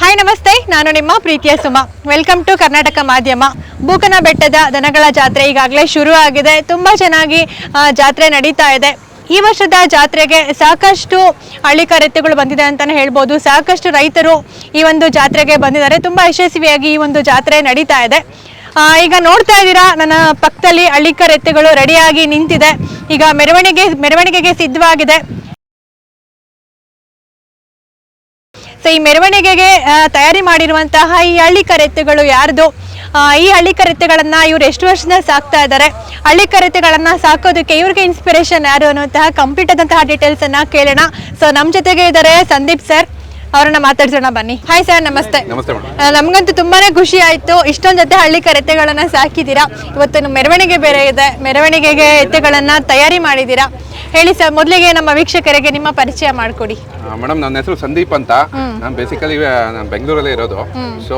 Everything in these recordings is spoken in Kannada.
ಹಾಯ್ ನಮಸ್ತೆ. ನಾನು ನಿಮ್ಮ ಪ್ರೀತಿಯ ಸುಮ. ವೆಲ್ಕಮ್ ಟು ಕರ್ನಾಟಕ ಮಾಧ್ಯಮ. ಬೂಕನ ಬೆಟ್ಟದ ದನಗಳ ಜಾತ್ರೆ ಈಗಾಗಲೇ ಶುರು ಆಗಿದೆ. ತುಂಬ ಚೆನ್ನಾಗಿ ಜಾತ್ರೆ ನಡೀತಾ ಇದೆ. ಈ ವರ್ಷದ ಜಾತ್ರೆಗೆ ಸಾಕಷ್ಟು ಎತ್ತುಗಳು ಬಂದಿದೆ ಅಂತಲೇ ಹೇಳ್ಬೋದು. ಸಾಕಷ್ಟು ರೈತರು ಈ ಒಂದು ಜಾತ್ರೆಗೆ ಬಂದಿದ್ದಾರೆ. ತುಂಬ ಯಶಸ್ವಿಯಾಗಿ ಈ ಒಂದು ಜಾತ್ರೆ ನಡೀತಾ ಇದೆ. ಈಗ ನೋಡ್ತಾ ಇದ್ದೀರಾ, ನನ್ನ ಪಕ್ಕದಲ್ಲಿ ಹಳ್ಳಿ ರೆಡಿಯಾಗಿ ನಿಂತಿದೆ. ಈಗ ಮೆರವಣಿಗೆ, ಮೆರವಣಿಗೆಗೆ ಸಿದ್ಧವಾಗಿದೆ. ಸೊ ಈ ಮೆರವಣಿಗೆಗೆ ತಯಾರಿ ಮಾಡಿರುವಂತಹ ಈ ಹಳ್ಳಿ ಕರೆತ್ತುಗಳು ಯಾರ್ದು ಈ ಹಳ್ಳಿ ಕರೆತ್ತುಗಳನ್ನ ಇವ್ರು ಎಷ್ಟು ವರ್ಷದಿಂದ ಸಾಕ್ತಾ ಇದ್ದಾರೆ ಹಳ್ಳಿ ಕರೆತೆಗಳನ್ನು ಸಾಕೋದಕ್ಕೆ ಇವ್ರಿಗೆ ಇನ್ಸ್ಪಿರೇಷನ್ ಯಾರು ಅನ್ನುವಂತಹ ಕಂಪ್ಲೀಟ್ ಆದಂತಹ ಡೀಟೇಲ್ಸ್ ಅನ್ನ ಕೇಳೋಣ. ಸೊ ನಮ್ಮ ಜೊತೆಗೆ ಇದ್ದಾರೆ ಸಂದೀಪ್ ಸರ್ ಅವರನ್ನ ಮಾತಾಡ್ಸೋಣ ಬನ್ನಿ. ಹಾಯ್ ಸರ್ ನಮಸ್ತೆ. ನಮ್ಗಂತೂ ತುಂಬಾನೇ ಖುಷಿ ಆಯ್ತು ಇಷ್ಟೊಂದ್ ಜೊತೆ ಹಳ್ಳಿ ಕರೆತೆಗಳನ್ನ ಸಾಕಿದೀರಾ ಇವತ್ತು ಮೆರವಣಿಗೆ ಬೇರೆ ಇದೆ. ಮೆರವಣಿಗೆಗೆ ಎತ್ತೆಗಳನ್ನ ತಯಾರಿ ಮಾಡಿದ್ದೀರಾ. ಹೇಳಿ ಸರ್ ಮೊದಲಿಗೆ ನಮ್ಮ ವೀಕ್ಷಕರಿಗೆ ನಿಮ್ಮ ಪರಿಚಯ ಮಾಡಿಕೊಡಿ. ಮೇಡಮ್ ನನ್ನ ಹೆಸರು ಸಂದೀಪ್ ಅಂತ. ನಾನು ಬೇಸಿಕಲಿ ನಾನು ಬೆಂಗಳೂರಲ್ಲೇ ಇರೋದು. ಸೊ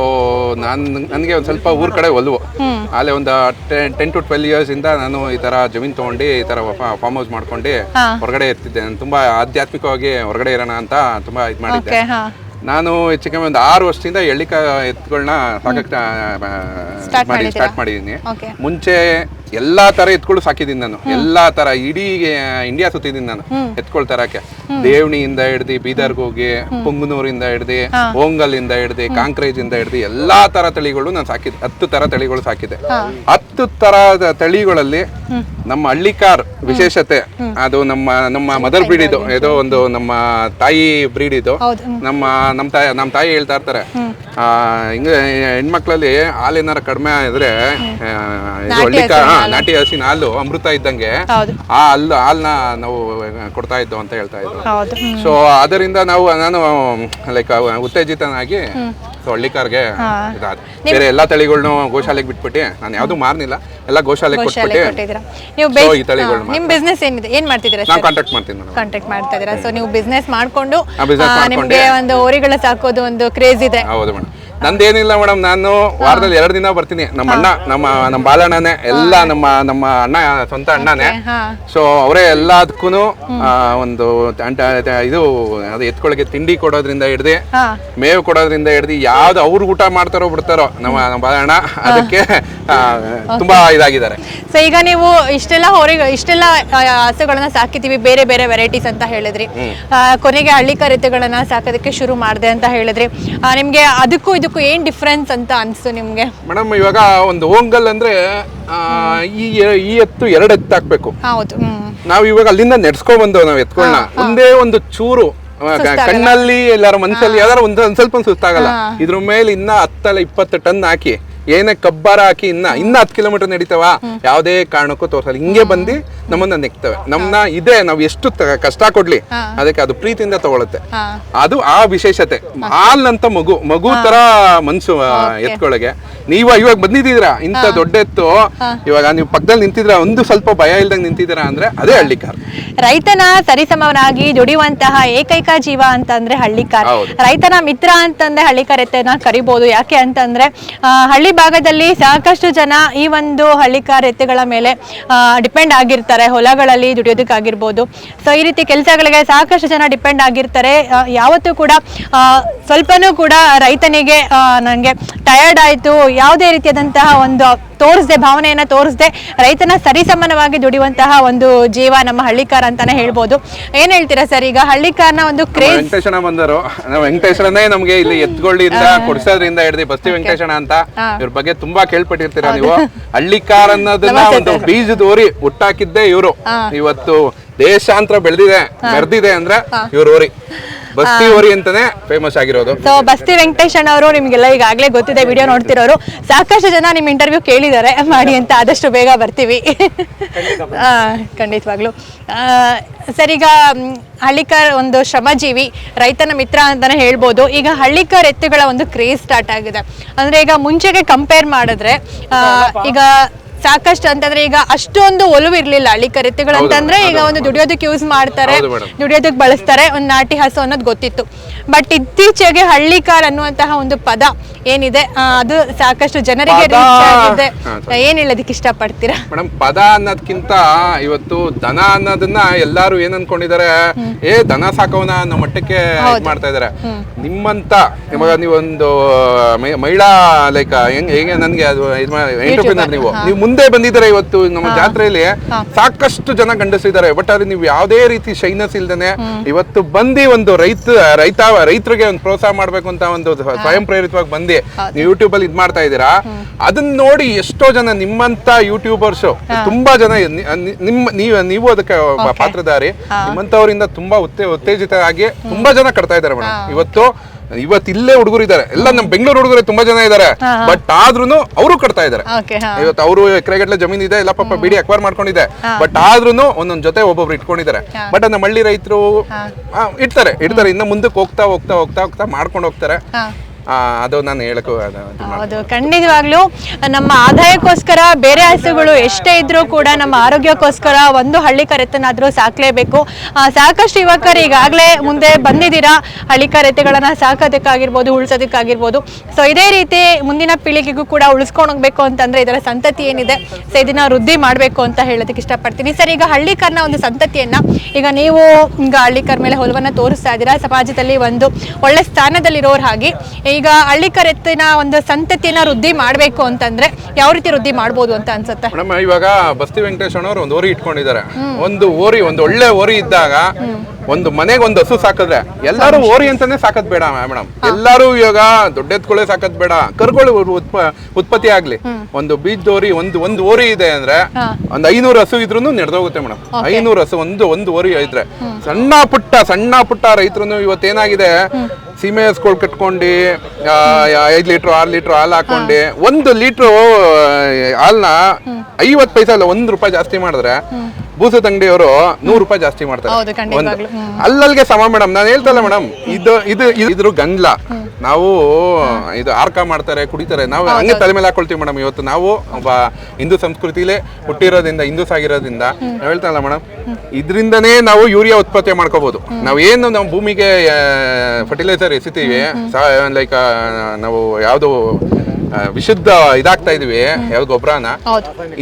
ನಾನು ನನಗೆ ಒಂದು ಸ್ವಲ್ಪ ಊರ ಕಡೆ ಒಲ್ವು. ಅಲ್ಲೇ ಒಂದು ಟೆನ್ ಟು ಟ್ವೆಲ್ ಇಯರ್ಸ್ ಇಂದ ನಾನು ಈ ತರ ಜಮೀನ್ ತಗೊಂಡು ಈ ತರ ಫಾರ್ಮ್ ಹೌಸ್ ಮಾಡ್ಕೊಂಡು ಹೊರಗಡೆ ಇರ್ತಿದ್ದೆ. ನಾನು ತುಂಬಾ ಆಧ್ಯಾತ್ಮಿಕವಾಗಿ ಹೊರಗಡೆ ಇರೋಣ ಅಂತ ತುಂಬಾ ಇದು ಮಾಡಿದ್ದೆ. ನಾನು ಹೆಚ್ಚು ಕಮ್ಮಿ ಒಂದು ಆರು ವರ್ಷದಿಂದ ಎಳ್ಳಿಕ ಎತ್ತುಗಳನ್ನ ಸಾಕಷ್ಟು ಸ್ಟಾರ್ಟ್ ಮಾಡಿದ್ದೀನಿ. ಮುಂಚೆ ಎಲ್ಲಾ ತರ ಎತ್ಕೊಳ್ಳು ಸಾಕಿದೀನಿ ನಾನು. ಎಲ್ಲಾ ತರ ಇಡೀ ಇಂಡಿಯಾ ಸುತ್ತಿದ್ದೀನಿ ನಾನು. ಎತ್ಕೊಳ್ ತರಕ್ಕೆ ದೇವಣಿಯಿಂದ ಹಿಡ್ದು ಬೀದರ್ಗ್ ಹೋಗಿ ಪುಂಗನೂರಿಂದ ಹಿಡ್ದು ಇಂದ ಹಿಡ್ದು ಕಾಂಕ್ರೇಜ್ ಇಂದ ಹಿಡ್ದು ಎಲ್ಲಾ ತರ ತಳಿಗಳು ನಾನು ಸಾಕಿದ್ದೆ ಹತ್ತು ತರ ತಳಿಗಳು ಸಾಕಿದೆ ಹತ್ತು ತರದ ತಳಿಗಳಲ್ಲಿ ನಮ್ಮ ಹಳ್ಳಿಕಾರ್ ವಿಶೇಷತೆ ಅದು ನಮ್ಮ ನಮ್ಮ ಮದರ್ ಬ್ರೀಡ್ ಇದು ಏನೋ ಒಂದು ನಮ್ಮ ತಾಯಿ ಬ್ರೀಡ್ ಇದು. ನಮ್ಮ ನಮ್ಮ ತಾಯಿ ನಮ್ಮ ತಾಯಿ ಹೇಳ್ತಾ ಇರ್ತಾರೆ. ಹಿಂಗೆ ಹೆಣ್ಮಕ್ಳಲ್ಲಿ ಹಾಲೇನಾರ ಕಡಿಮೆ ಇದ್ರೆ ಹಳ್ಳಿಕಾರ್ ಇದು ಹಳ್ಳಿಕ ಹಾ, ನಾಟಿ ಹಸಿನ ಹಾಲು ಅಮೃತ ಇದ್ದಂಗೆ ಆ ಹಲ್ಲು ಹಾಲ್ನ ನಾವು ಕೊಡ್ತಾ ಇದ್ದೋ ಅಂತ ಹೇಳ್ತಾ ಇದ್ರು. ಸೊ ಅದರಿಂದ ನಾವು ನಾನು ಲೈಕ್ ಉತ್ತೇಜಿತನಾಗಿ ಹಳ್ಳಿಕಾರ್ಗೆ ಬೇರೆ ಎಲ್ಲಾ ತಳಿಗಳ್ನು ಗೋಶಾಲೆಗೆ ಬಿಟ್ಬಿಟ್ಟು ನಾನು ಯಾವ್ದು ಮಾರ್ನಿಲ್ಲ ಎಲ್ಲ ಗೋಶಾಲೆಗೆ ಶಾಲೆ ಕೊಟ್ಬಿಟ್ಟು ಈ ತಳಿಗಳು ನಿಮ್ ಬಿಸ್ನೆಸ್ ಏನಿದೆ? ಏನ್ ಮಾಡ್ತಿದ್ದೀರಾ ನಾನು ಕಾಂಟ್ಯಾಕ್ಟ್ ಮಾಡ್ತೀನಿ ಮೇಡಮ್ ಕಾಂಟ್ಯಾಕ್ಟ್ ಮಾಡ್ತಾ ಇದ್ದೀರಾ ಸೊ ನೀವು ಬಿಸ್ನೆಸ್ ಮಾಡ್ಕೊಂಡು ನಿಮಗೆ ಮಾಡ್ಕೊಂಡೆ. ಒಂದು ಹೋರಿಗಳ ಸಾಕೋದು ಒಂದು ಕ್ರೇಜ್ ಇದೆ. ಹೌದು ಮೇಡಮ್ ನಂದೇನಿಲ್ಲ ಮೇಡಮ್ ನಾನು ವಾರದಲ್ಲಿ ಎರಡು ದಿನ ಬರ್ತೀನಿ. ನಮ್ಮ ಅಣ್ಣ ನಮ್ಮ ನಮ್ಮ ಬಾಲಣ್ಣನೇ ಎಲ್ಲ ನಮ್ಮ ನಮ್ಮ ಅಣ್ಣ ಸ್ವಂತ ಅಣ್ಣನೇ. ಸೊ ಅವರೇ ಎಲ್ಲದಕ್ಕೂ ಒಂದು ಇದು ಅದು ಎತ್ಕೊಳಗೆ ತಿಂಡಿ ಕೊಡೋದ್ರಿಂದ ಹಿಡ್ದು ಮೇವು ಕೊಡೋದ್ರಿಂದ ಹಿಡ್ದು ಯಾವ್ದು ಅವ್ರು ಊಟ ಮಾಡ್ತಾರೋ ಬಿಡ್ತಾರೋ ನಮ್ಮ ನಮ್ಮ ಬಾಲಣ್ಣ ಅದಕ್ಕೆ ತುಂಬಾ ಇದಾಗಿದ್ದಾರೆ. ಸೊ ಈಗ ನೀವು ಇಷ್ಟೆಲ್ಲ ಹೊರಗೆ ಇಷ್ಟೆಲ್ಲ ಹಸುಗಳನ್ನ ಸಾಕಿತೀವಿ ಬೇರೆ ಬೇರೆ ವೆರೈಟೀಸ್ ಅಂತ ಹೇಳಿದ್ರಿ. ಕೊನೆಗೆ ಹಳ್ಳಿ ಕರಿತೆಗಳನ್ನ ಸಾಕೋದಕ್ಕೆ ಶುರು ಮಾಡಿದೆ ಅಂತ ಹೇಳಿದ್ರಿ. ನಿಮ್ಗೆ ಅದಕ್ಕೂ ಇದಕ್ಕೂ ಏನ್ ಡಿಫ್ರೆನ್ಸ್ ಅಂತ ಅನ್ಸ್ತು ನಿಮ್ಗೆ? ಮೇಡಮ್ ಇವಾಗ ಒಂದು ಓಂಗಲ್ ಅಂದ್ರೆ ಆ, ಈ ಈ ಎತ್ತು ಎರಡು ಎತ್ತು ಹಾಕ್ಬೇಕು. ಹೌದು ಹ್ಮ್. ನಾವ್ ಇವಾಗ ಅಲ್ಲಿಂದ ನೆಡ್ಸ್ಕೊಂಡ್ ಬಂದವ್ ನಾವ್ ಎತ್ಕೊಂಡ ಒಂದೇ ಒಂದು ಚೂರು ಆ, ಕ- ಕಣ್ಣಲ್ಲಿ ಎಲ್ಲಾರ ಮನ್ಸಲ್ಲಿ ಯಾವ್ದಾರ ಒಂದ್ ಒಂದ್ ಸ್ವಲ್ಪ ಸುಸ್ತಾಗಲ್ಲ. ಇದ್ರ ಮೇಲೆ ಇನ್ನ ಹತ್ತಲ್ಲ ಇಪ್ಪತ್ತು ಟನ್ ಹಾಕಿ. ಏನೇ ಕಬ್ಬಾರ ಹಾಕಿ ಇನ್ನ ಇನ್ನ ಹತ್ತು ಕಿಲೋಮೀಟರ್ ನಡೀತಾವ? ಯಾವುದೇ ಕಾರಣಕ್ಕೂ ತೋರ್ಸಲ್ಲ. ಹಿಂಗೆ ಬಂದು ನಮ್ಮನ್ನ ನೆಕ್ತವೆ. ನಮ್ಮನ್ನ ಇದೆ ನಾವು ಎಷ್ಟು ಕಷ್ಟ ಕೊಡ್ಲಿ ಅದಕ್ಕೆ ಅದು ಪ್ರೀತಿಯಿಂದ ತಗೊಳುತ್ತೆ. ಅದು ಆ ವಿಶೇಷತೆ. ಹಾಲ್ನಂತ ಮಗು ಮಗು ತರ ಮನ್ಸು ಎತ್ಕೊಳಗೆ. ನೀವ ಇವಾಗ ಬಂದಿದ್ದೀರಾ? ಇಂಥ ದೊಡ್ಡ ಎತ್ತು ಇವಾಗ ನೀವು ಪಕ್ಕದಲ್ಲಿ ನಿಂತಿದ್ರ ಒಂದು ಸ್ವಲ್ಪ ಭಯ ಇಲ್ದಂಗೆ ನಿಂತಿದ್ದೀರಾ ಅಂದ್ರೆ ಅದೇ ಹಳ್ಳಿಕಾರ್ ರೈತನ ಸರಿಸಮವನಾಗಿ ದುಡಿಯುವಂತಹ ಏಕೈಕ ಜೀವ ಅಂತಂದ್ರೆ ಹಳ್ಳಿ ಕಾರ್. ರೈತನ ಮಿತ್ರ ಅಂತಂದ್ರೆ ಹಳ್ಳಿ ಎತ್ತನ್ನ ಕರಿಬಹುದು ಯಾಕೆ ಅಂತಂದ್ರೆ ಆ, ಹಳ್ಳಿ ಭಾಗದಲ್ಲಿ ಸಾಕಷ್ಟು ಜನ ಈ ಒಂದು ಹಳ್ಳಿಕಾರ್ ಎತ್ತುಗಳ ಮೇಲೆ ಡಿಪೆಂಡ್ ಆಗಿರ್ತಾರೆ, ಹೊಲಗಳಲ್ಲಿ ದುಡಿಯೋದಕ್ಕಾಗಿರ್ಬೋದು. ಸೊ ಈ ರೀತಿ ಕೆಲಸಗಳಿಗೆ ಸಾಕಷ್ಟು ಜನ ಡಿಪೆಂಡ್ ಆಗಿರ್ತಾರೆ. ಯಾವತ್ತೂ ಕೂಡ ಸ್ವಲ್ಪನೂ ಕೂಡ ರೈತನಿಗೆ ನನಗೆ ಟಯರ್ಡ್ ಆಯಿತು. ಯಾವುದೇ ರೀತಿಯಾದಂತಹ ಒಂದು ತೋರಿಸ್ದೆ ಭಾವನೆಯನ್ನ ತೋರಿಸ್ದೆ ರೈತನ ಸರಿಸಮಾನವಾಗಿ ದುಡಿಯುವಂತಹ ಒಂದು ಜೀವ ನಮ್ಮ ಹಳ್ಳಿಕಾರ ಅಂತಾನೆ ಹೇಳ್ಬೋದು. ಏನ್ ಹೇಳ್ತೀರಾ ಸರ್ ಈಗ? ಹಳ್ಳಿಕಾರನ ಒಂದು ಕ್ರೇಜ್ ವೆಂಕಟೇಶನ ಬಂದರು. ನಾವು ವೆಂಕಟೇಶ್ವರನೇ ನಮ್ಗೆ ಇಲ್ಲಿ ಎತ್ಕೊಳ್ಳಿಂದ ಕೊಡ್ಸೋದ್ರಿಂದ ಹಿಡಿದು ಬಸ್ತಿ ವೆಂಕಟೇಶನ ಅಂತ ಇವ್ರ ಬಗ್ಗೆ ತುಂಬಾ ಕೇಳ್ಪಟ್ಟಿರ್ತೀರಾ ನೀವು? ಹಳ್ಳಿಕಾರ ಅನ್ನೋದನ್ನ ಒಂದು ಬೀಜದ ಓರಿ ಹುಟ್ಟಾಕಿದ್ದೆ ಇವರು. ಇವತ್ತು ದೇಶಾಂತರ ಬೆಳೆದಿದೆ ಮೆರೆದಿದೆ ಅಂದ್ರೆ ಇವ್ರ ಓರಿ. ಬಸ್ತಿ ಓರಿ ಅಂತಾನೆ ಫೇಮಸ್ ಆಗಿರೋದು. ಸೊ ಬಸ್ತಿ ವೆಂಕಟೇಶ್ ಅಣ್ಣವರು ನಿಮ್ಗೆಲ್ಲ ಈಗಾಗಲೇ ಗೊತ್ತಿದೆ ವಿಡಿಯೋ ನೋಡ್ತಿರೋರು. ಸಾಕಷ್ಟು ಜನ ನಿಮ್ಮ ಇಂಟರ್ವ್ಯೂ ಕೇಳಿದ್ದಾರೆ. ಮಾಡಿ ಅಂತ ಆದಷ್ಟು ಬೇಗ ಬರ್ತೀವಿ. ಆ, ಖಂಡಿತವಾಗ್ಲೂ. ಸರ್ ಈಗ ಹಳ್ಳಿಕರ್ ಒಂದು ಶ್ರಮಜೀವಿ ರೈತನ ಮಿತ್ರ ಅಂತಾನೆ ಹೇಳ್ಬೋದು. ಈಗ ಹಳ್ಳಿಕರ್ ಎತ್ತುಗಳ ಒಂದು ಕ್ರೇಜ್ ಸ್ಟಾರ್ಟ್ ಆಗಿದೆ. ಅಂದ್ರೆ ಈಗ ಮುಂಚೆಗೆ ಕಂಪೇರ್ ಮಾಡಿದ್ರೆ ಆ, ಈಗ ಸಾಕಷ್ಟು ಅಂತಂದ್ರೆ ಈಗ ಅಷ್ಟೊಂದು ಒಲವು ಇರ್ಲಿಲ್ಲ ಹಳ್ಳಿ ಎತ್ತುಗಳು ಅಂತಂದ್ರೆ ಈಗ ಒಂದು ದುಡಿಯೋದಕ್ಕೆ ಯೂಸ್ ಮಾಡ್ತಾರೆ. ದುಡಿಯೋದಕ್ಕೆ ಬಳಸ್ತಾರೆ ಒಂದು ನಾಟಿ ಹಸು ಅನ್ನೋದು ಗೊತ್ತಿತ್ತು. ಬಟ್ ಇತ್ತೀಚೆಗೆ ಹಳ್ಳಿಕಾರ್ ಅನ್ನುವಂತಹ ಒಂದು ಪದ ಏನಿದೆ ಅದು ಸಾಕಷ್ಟು ಜನರಿಗೆ ಏನ್ ಹೇಳೋದಕ್ಕೆ ಇಷ್ಟಪಡ್ತೀರಾ? ಮೇಡಮ್ ಪದ ಅನ್ನೋದ್ಕಿಂತ ಇವತ್ತು ದನ ಅನ್ನೋದನ್ನ ಎಲ್ಲಾರು ಏನ್ ಅನ್ಕೊಂಡಿದ್ದಾರೆ ಏ ದನ ಸಾಕವನ ಅನ್ನೋ ಮಟ್ಟಕ್ಕೆ ಮಾಡ್ತಾ ಇದಾರೆ ನಿಮ್ಮಂತ ಇವಾಗ ನೀವೊಂದು ಮಹಿಳಾ ಲೈಕ್ ಹೆಂಗ್ ಹೇಗೆ ನನ್ಗೆ ಅದು ಎಂಟರ್ಪ್ರಿನರ್ ನೀವು. ನೀವು ಮುಂದೆ ಬಂದಿದ್ದಾರೆ ಇವತ್ತು ನಮ್ಮ ಜಾತ್ರೆಯಲ್ಲಿ. ಸಾಕಷ್ಟು ಜನ ಗಂಡಸಿದ್ದಾರೆ. ಬಟ್ ಆದ್ರೆ ನೀವು ಯಾವುದೇ ರೀತಿ ಶೈನಸ್ ಇಲ್ದೇನೆ ಇವತ್ತು ಬಂದಿ ಒಂದು ರೈತ ರೈತ ರೈತರಿಗೆ ಒಂದು ಪ್ರೋತ್ಸಾಹ ಮಾಡ್ಬೇಕು ಅಂತ ಒಂದು ಸ್ವಯಂ ಪ್ರೇರಿತವಾಗಿ ಬಂದಿ. ನೀವು ಯೂಟ್ಯೂಬ್ ಅಲ್ಲಿ ಇದ್ ಮಾಡ್ತಾ ಇದ್ದೀರಾ? ಅದನ್ನ ನೋಡಿ ಎಷ್ಟೋ ಜನ ನಿಮ್ಮಂತ ಯೂಟ್ಯೂಬರ್ಸ್ ತುಂಬಾ ಜನ ನಿಮ್ಮ ನೀವು ನೀವು ಅದಕ್ಕೆ ಪಾತ್ರದಾರಿ ಪಾತ್ರಧಾರಿ. ನಿಮ್ಮಂತವರಿಂದ ತುಂಬಾ ಉತ್ತೇ ಉತ್ತೇಜಿತ ಆಗಿ ತುಂಬಾ ಜನ ಕಟ್ತಾ ಇದ್ದಾರೆ ಮೇಡಮ್ ಇವತ್ತು ಇವತ್ತು ಇಲ್ಲೇ ಹುಡುಗರು ಇದ್ದಾರೆ. ಎಲ್ಲ ನಮ್ಮ ಬೆಂಗಳೂರು ಹುಡುಗರು ತುಂಬಾ ಜನ ಇದ್ದಾರೆ. ಬಟ್ ಆದ್ರೂನು ಅವರು ಕಟ್ತಾ ಇದ್ದಾರೆ. ಇವತ್ತು ಅವರು ಎಕರೆಗಟ್ಟಲೆ ಜಮೀನ್ ಇದೆ ಎಲ್ಲ ಪಾಪ ಬಿಡಿ ಅಕ್ವೈರ್ ಮಾಡ್ಕೊಂಡಿದೆ. ಬಟ್ ಆದ್ರೂನು ಒಂದೊಂದ್ ಜೊತೆ ಒಬ್ಬೊಬ್ರು ಇಟ್ಕೊಂಡಿದ್ದಾರೆ. ಬಟ್ ನಮ್ಮ ಹಳ್ಳಿ ರೈತರು ಇಡ್ತಾರೆ ಇಡ್ತಾರೆ. ಇನ್ನು ಮುಂದಕ್ಕೆ ಹೋಗ್ತಾ ಹೋಗ್ತಾ ಹೋಗ್ತಾ ಹೋಗ್ತಾ ಮಾಡ್ಕೊಂಡು ಹೋಗ್ತಾರೆ. ಅದು ನಾನು ಹೇಳಕ್ಕೂ ಹೌದು, ಖಂಡಿತವಾಗ್ಲೂ ನಮ್ಮ ಆದಾಯಕ್ಕೋಸ್ಕರ ಬೇರೆ ಹಸುಗಳು ಎಷ್ಟೇ ಇದ್ರೂ ಕೂಡ ನಮ್ಮ ಆರೋಗ್ಯಕ್ಕೋಸ್ಕರ ಒಂದು ಹಳ್ಳಿ ಕರೆತನಾದ್ರೂ ಸಾಕ್ಲೇಬೇಕು ಸಾಕಷ್ಟು ಯುವಕರು ಈಗಾಗಲೇ ಮುಂದೆ ಬಂದಿದ್ದೀರಾ? ಹಳ್ಳಿ ಕರೆತೆಗಳನ್ನ ಸಾಕೋದಕ್ಕಾಗಿರ್ಬೋದು, ಉಳಿಸೋದಕ್ಕಾಗಿರ್ಬೋದು. ಸೊ ಇದೇ ರೀತಿ ಮುಂದಿನ ಪೀಳಿಗೆಗೂ ಕೂಡ ಉಳಿಸ್ಕೊಂಡು ಹೋಗ್ಬೇಕು ಅಂತಂದ್ರೆ ಇದರ ಸಂತತಿ ಏನಿದೆ? ಸೊ ಇದನ್ನ ವೃದ್ಧಿ ಮಾಡಬೇಕು ಅಂತ ಹೇಳೋದಕ್ಕೆ ಇಷ್ಟಪಡ್ತೀನಿ. ಸರ್, ಈಗ ಹಳ್ಳಿಕರ್ನ ಒಂದು ಸಂತತಿಯನ್ನ ಈಗ ನೀವು ಈಗ ಹಳ್ಳಿಕರ್ ಮೇಲೆ ಹೊಲವನ್ನ ತೋರಿಸ್ತಾ ಇದ್ದೀರಾ? ಸಮಾಜದಲ್ಲಿ ಒಂದು ಒಳ್ಳೆ ಸ್ಥಾನದಲ್ಲಿರೋರ್ ಹಾಗೆ. ಈಗ ಹಳ್ಳಿಕರೆತ್ತಿನ ಒಂದು ಸಂತತಿಯನ್ನ ವೃದ್ಧಿ ಮಾಡಬೇಕು ಅಂತಂದ್ರೆ ಯಾವ ರೀತಿ ವೃದ್ಧಿ ಮಾಡ್ಬೋದು ಅಂತ ಅನ್ಸುತ್ತೆ? ಮೇಡಮ್ ಇವಾಗ ಬಸ್ತಿ ವೆಂಕಟೇಶ್ ಅವರು ಒಂದು ಓರಿ ಇಟ್ಕೊಂಡಿದ್ದಾರೆ. ಒಂದು ಓರಿ ಒಂದು ಒಳ್ಳೆ ಓರಿ ಇದ್ದಾಗ ಒಂದು ಮನೆಗೆ ಒಂದು ಹಸು ಸಾಕಿದ್ರೆ ಎಲ್ಲಾರು ಓರಿ ಅಂತಾನೆ ಸಾಕದ್ ಬೇಡ ಮೇಡಮ್. ಎಲ್ಲಾರು ಇವಾಗ ದೊಡ್ಡ ಎತ್ಕೊಳ್ಳೆ ಸಾಕದ್ ಬೇಡ. ಕರುಗಳು ಉತ್ಪ ಉತ್ಪತ್ತಿ ಆಗ್ಲಿ. ಒಂದು ಬೀಜದ ಓರಿ ಒಂದು ಒಂದು ಓರಿ ಇದೆ ಅಂದ್ರೆ ಒಂದ್ ಐನೂರು ಹಸು ಇದ್ರು ನಡೆದೋಗುತ್ತೆ ಮೇಡಮ್. ಐನೂರು ಹಸು ಒಂದು ಒಂದು ಓರಿ ಇದ್ರೆ. ಸಣ್ಣ ಪುಟ್ಟ ಸಣ್ಣ ಪುಟ್ಟ ರೈತರು ಇವತ್ತೇನಾಗಿದೆ? ಸೀಮೆ ಹಸ್ಕೊಳ್ ಕಟ್ಕೊಂಡು ಐದು ಲೀಟ್ರ್ ಆರು ಲೀಟ್ರ್ ಹಾಲು ಹಾಕೊಂಡು ಒಂದು ಲೀಟ್ರ್ ಹಾಲ್ನ ಐವತ್ ಪೈಸೆ ಅಲ್ಲ ಒಂದ್ ರೂಪಾಯಿ ಜಾಸ್ತಿ ಮಾಡಿದ್ರೆ ಬೂಸದ ಅಂಗಡಿಯವರು ನೂರು ರೂಪಾಯಿ ಜಾಸ್ತಿ ಮಾಡ್ತಾರೆ. ಅಲ್ಲಲ್ಲಿಗೆ ಸಮ ಮೇಡಮ್ ನಾನು ಹೇಳ್ತಲ್ಲ ಮೇಡಮ್ ಇದು ಇದು ಇದು- ಇದ್ರ ಗಂಗ್ಲ. ನಾವು ಇದು ಆರ್ಕ ಮಾಡ್ತಾರೆ ಕುಡಿತಾರೆ. ನಾವು ಹಂಗೆ ತಲೆ ಮೇಲೆ ಹಾಕೊಳ್ತೀವಿ ಮೇಡಮ್ ಇವತ್ತು. ನಾವು ಒಬ್ಬ ಹಿಂದೂ ಸಂಸ್ಕೃತಿಲೇ ಹುಟ್ಟಿರೋದ್ರಿಂದ ಹಿಂದೂಸ್ ಆಗಿರೋದ್ರಿಂದ ಹೇಳ್ತಾ ಇಲ್ಲ ಮೇಡಮ್ ಇದರಿಂದನೇ ನಾವು ಯೂರಿಯಾ ಉತ್ಪತ್ತಿ ಮಾಡ್ಕೋಬಹುದು ನಾವು ಏನು ನಮ್ಮ ಭೂಮಿಗೆ ಫರ್ಟಿಲೈಸರ್ ಎಸಿತೀವಿ ಲೈಕ್ ನಾವು ಯಾವುದು ವಿಶುದ್ಧ ಇದಾಗ್ತಾ ಇದೀವಿ ಯಾವ ಗೊಬ್ಬರನ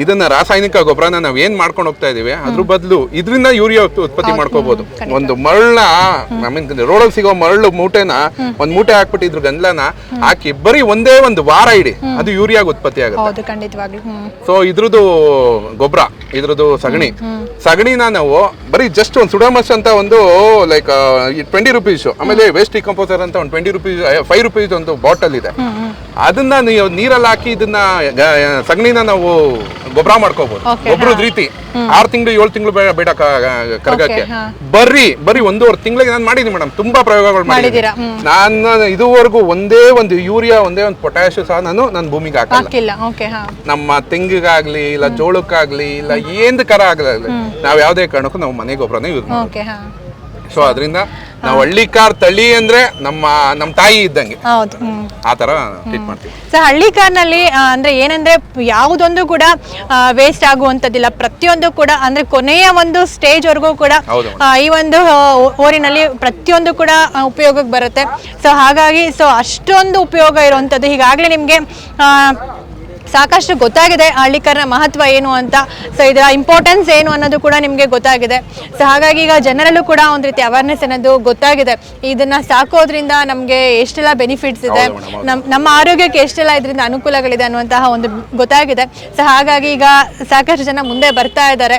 ಇದನ್ನ ರಾಸಾಯನಿಕ ಗೊಬ್ಬರನ ನಾವ್ ಏನ್ ಮಾಡ್ಕೊಂಡು ಹೋಗ್ತಾ ಇದೀವಿ ಅದ್ರ ಬದಲು ಇದ್ರಿಂದ ಯೂರಿಯಾ ಉತ್ಪತ್ತಿ ಮಾಡ್ಕೋಬಹುದು ಒಂದು ಮರಳ ಐ ಮೀನ್ ರೋಡಲ್ಲಿ ಸಿಗೋ ಮರಳು ಮೂಟೆನ ಒಂದ್ ಮೂಟೆ ಹಾಕ್ಬಿಟ್ಟು ಇದ್ರ ಗಂದ್ಲನ ಹಾಕಿ ಬರೀ ಒಂದೇ ಒಂದು ವಾರ ಇಡಿ ಅದು ಯೂರಿಯಾಗ ಉತ್ಪತ್ತಿ ಆಗುತ್ತೆ. ಸೊ ಇದ್ರದ್ದು ಗೊಬ್ಬರ ಇದ್ರದ್ದು ಸಗಣಿ. ಸಗಣಿನ ನಾವು ಬರೀ ಜಸ್ಟ್ ಒಂದು ಸುಡಮಸ್ ಅಂತ ಒಂದು ಲೈಕ್ ಟ್ವೆಂಟಿ ರುಪೀಸ್ ಆಮೇಲೆ ವೇಸ್ಟ್ ಕಂಪೋಸರ್ ಅಂತ ಒಂದು ಟ್ವೆಂಟಿ ರುಪೀಸ್ ಫೈವ್ ರುಪೀಸ್ ಒಂದು ಬಾಟಲ್ ಇದೆ. ಅದನ್ನ ನೀವು ನೀರಲ್ಲಿ ಹಾಕಿ ಇದನ್ನ ಸಗಣಿನ ನಾವು ಗೊಬ್ಬರ ಮಾಡ್ಕೋಬಹುದು ಗೊಬ್ಬರದ ರೀತಿ. ಆರು ತಿಂಗಳು ಏಳು ತಿಂಗಳು ಬೇಡ ಕರ್ಗಕ್ಕೆ. ಬರ್ರಿ ಬರ್ರಿ ಬರೀ ಒಂದೂವರೆ ತಿಂಗಳಿಗೆ ನಾನು ಮಾಡಿದೀನಿ ಮೇಡಮ್ ತುಂಬಾ ಪ್ರಯೋಗಗಳು ಮಾಡಿದೀರಾ, ಮಾಡಿದ್ದೀನಿ ನಾನು ಇದುವರೆಗೂ ಒಂದೇ ಒಂದು ಯೂರಿಯಾ ಒಂದೇ ಒಂದು ಪೊಟ್ಯಾಶ್ ಸಹ ನಾನು ನನ್ನ ಭೂಮಿಗೆ ಹಾಕಲ್ಲ. ನಮ್ಮ ತೆಂಗಿಗಾಗ್ಲಿ ಇಲ್ಲ ಜೋಳಕ್ಕಾಗ್ಲಿ ಇಲ್ಲ ಏನ್ ಕರ ಆಗಲ್ಲ ನಾವು ಯಾವುದೇ ಕಾರಣಕ್ಕೂ ನಾವು ಮನೆ ಗೊಬ್ಬರನೇ ಯೂಸ್ ಮಾಡ್ತೀವಿ. ಓಕೆ ಹಾ. ಸೊ ಅದರಿಂದ ನಾವು ಹಳ್ಳಿ ಕಾರ್ ತಳಿ ಅಂದ್ರೆ ನಮ್ಮ ನಮ್ಮ ತಾಯಿ ಇದ್ದಂಗೆ. ಹೌದು ಹ್ಮ್. ಆ ತರ ಟ್ರೀಟ್ ಮಾಡ್ತೀವಿ. ಸೊ ಹಳ್ಳಿ ಕಾರ್ನಲ್ಲಿ ಆ, ಅಂದ್ರೆ ಏನಂದ್ರೆ ಯಾವುದೊಂದು ಕೂಡ ವೇಸ್ಟ್ ಆಗುವಂತದ್ದಿಲ್ಲ ಪ್ರತಿಯೊಂದು ಕೂಡ ಅಂದ್ರೆ ಕೊನೆಯ ಒಂದು ಸ್ಟೇಜ್ ವರೆಗೂ ಕೂಡ ಹೌದು ಆ, ಈ ಒಂದು ಊರಿನಲ್ಲಿ ಓರಿನಲ್ಲಿ ಪ್ರತಿಯೊಂದು ಕೂಡ ಆ, ಉಪಯೋಗಕ್ಕೆ ಬರುತ್ತೆ. ಸೊ ಹಾಗಾಗಿ ಸೊ ಅಷ್ಟೊಂದು ಉಪಯೋಗ ಇರುವಂತದ್ದು ಈಗಾಗಲೇ ನಿಮಗೆ ಸಾಕಷ್ಟು ಗೊತ್ತಾಗಿದೆ. ಹಳ್ಳಿಕರನ ಮಹತ್ವ ಏನು ಅಂತ ಸೊ ಇದರ ಇಂಪಾರ್ಟೆನ್ಸ್ ಏನು ಅನ್ನೋದು ಕೂಡ ನಿಮಗೆ ಗೊತ್ತಾಗಿದೆ. ಸೊ ಹಾಗಾಗಿ ಈಗ ಜನರಲ್ಲೂ ಕೂಡ ಒಂದು ರೀತಿ ಅವೇರ್ನೆಸ್ ಅನ್ನೋದು ಗೊತ್ತಾಗಿದೆ. ಇದನ್ನ ಸಾಕೋದ್ರಿಂದ ನಮಗೆ ಎಷ್ಟೆಲ್ಲ ಬೆನಿಫಿಟ್ಸ್ ಇದೆ ಹೌದು madam, ಹೌದು. ನಮ್ ನಮ್ಮ ಆರೋಗ್ಯಕ್ಕೆ ಎಷ್ಟೆಲ್ಲ ಇದರಿಂದ ಅನುಕೂಲಗಳಿದೆ ಅನ್ನುವಂತಹ ಒಂದು ಗೊತ್ತಾಗಿದೆ. ಸೊ ಹಾಗಾಗಿ ಈಗ ಸಾಕಷ್ಟು ಜನ ಮುಂದೆ ಬರ್ತಾ ಇದ್ದಾರೆ.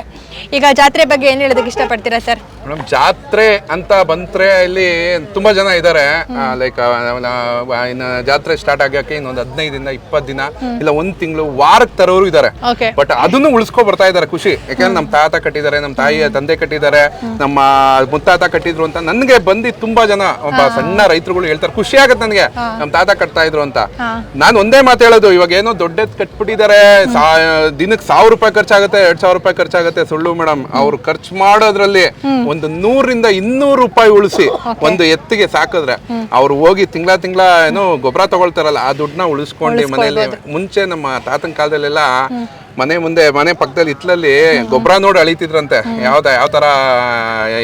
ಈಗ ಜಾತ್ರೆ ಬಗ್ಗೆ ಏನು ಹೇಳೋದಕ್ಕೆ ಇಷ್ಟಪಡ್ತೀರಾ ಸರ್ ಮೇಡಮ್ ಜಾತ್ರೆ ಅಂತ ಬಂತ್ರೆ ಇಲ್ಲಿ ತುಂಬಾ ಜನ ಇದ್ದಾರೆ ಲೈಕ್ ಇನ್ನು ಜಾತ್ರೆ ಸ್ಟಾರ್ಟ್ ಆಗಕ್ಕೆ ಇನ್ನೊಂದು ಹದಿನೈದಿಂದ ಇಪ್ಪತ್ತು ದಿನ ಇಲ್ಲ ಒಂದ್ ತಿಂಗಳು ವಾರಕ್ಕೆ ತರೋರು ಇದ್ದಾರೆ ಬಟ್ ಅದನ್ನು ಉಳಿಸ್ಕೊ ಬರ್ತಾ ಇದಾರೆ ಖುಷಿ. ಯಾಕಂದ್ರೆ ನಮ್ಮ ತಾತ ಕಟ್ಟಿದ್ದಾರೆ ನಮ್ಮ ತಾಯಿಯ ತಂದೆ ಕಟ್ಟಿದ್ದಾರೆ ನಮ್ಮ ಮುತ್ತಾತ ಕಟ್ಟಿದ್ರು ಅಂತ ನನಗೆ ಬಂದಿ ತುಂಬಾ ಜನ ಒಬ್ಬ ಸಣ್ಣ ರೈತರುಗಳು ಹೇಳ್ತಾರೆ ಖುಷಿ ಆಗತ್ತೆ ನನಗೆ. ನಮ್ಮ ತಾತ ಕಟ್ತಾ ಇದ್ರು ಅಂತ. ನಾನು ಒಂದೇ ಮಾತು ಹೇಳೋದು ಇವಾಗ ಏನೋ ದೊಡ್ಡದ್ ಕಟ್ಬಿಟ್ಟಿದ್ದಾರೆ ದಿನಕ್ಕೆ ಸಾವಿರ ರೂಪಾಯಿ ಖರ್ಚಾಗುತ್ತೆ ಎರಡ್ ಸಾವಿರ ರೂಪಾಯಿ ಖರ್ಚಾಗುತ್ತೆ ಸುಳ್ಳು ಮೇಡಮ್. ಅವ್ರು ಖರ್ಚು ಮಾಡೋದ್ರಲ್ಲಿ ಒಂದು ನೂರಿಂದ ಇನ್ನೂರು ರೂಪಾಯಿ ಉಳಿಸಿ ಒಂದು ಎತ್ತಿಗೆ ಸಾಕಿದ್ರೆ ಅವ್ರು ಹೋಗಿ ತಿಂಗಳ ತಿಂಗಳ ಏನೋ ಗೊಬ್ಬರ ತಗೊಳ್ತಾರಲ್ಲ ಆ ದುಡ್ಡನ್ನ ಉಳಿಸ್ಕೊಂಡು ಮನೆಯಲ್ಲಿ ಮುಂಚೆ ನಮ್ಮ ತಾತನ ಕಾಲದಲ್ಲೆಲ್ಲ ಮನೆ ಮುಂದೆ ಮನೆ ಪಕ್ಕದಲ್ಲಿ ಇತ್ಲಲ್ಲಿ ಗೊಬ್ಬರ ನೋಡಿ ಅಳಿತಿದ್ರಂತೆ. ಯಾವ್ದ ಯಾವ ತರ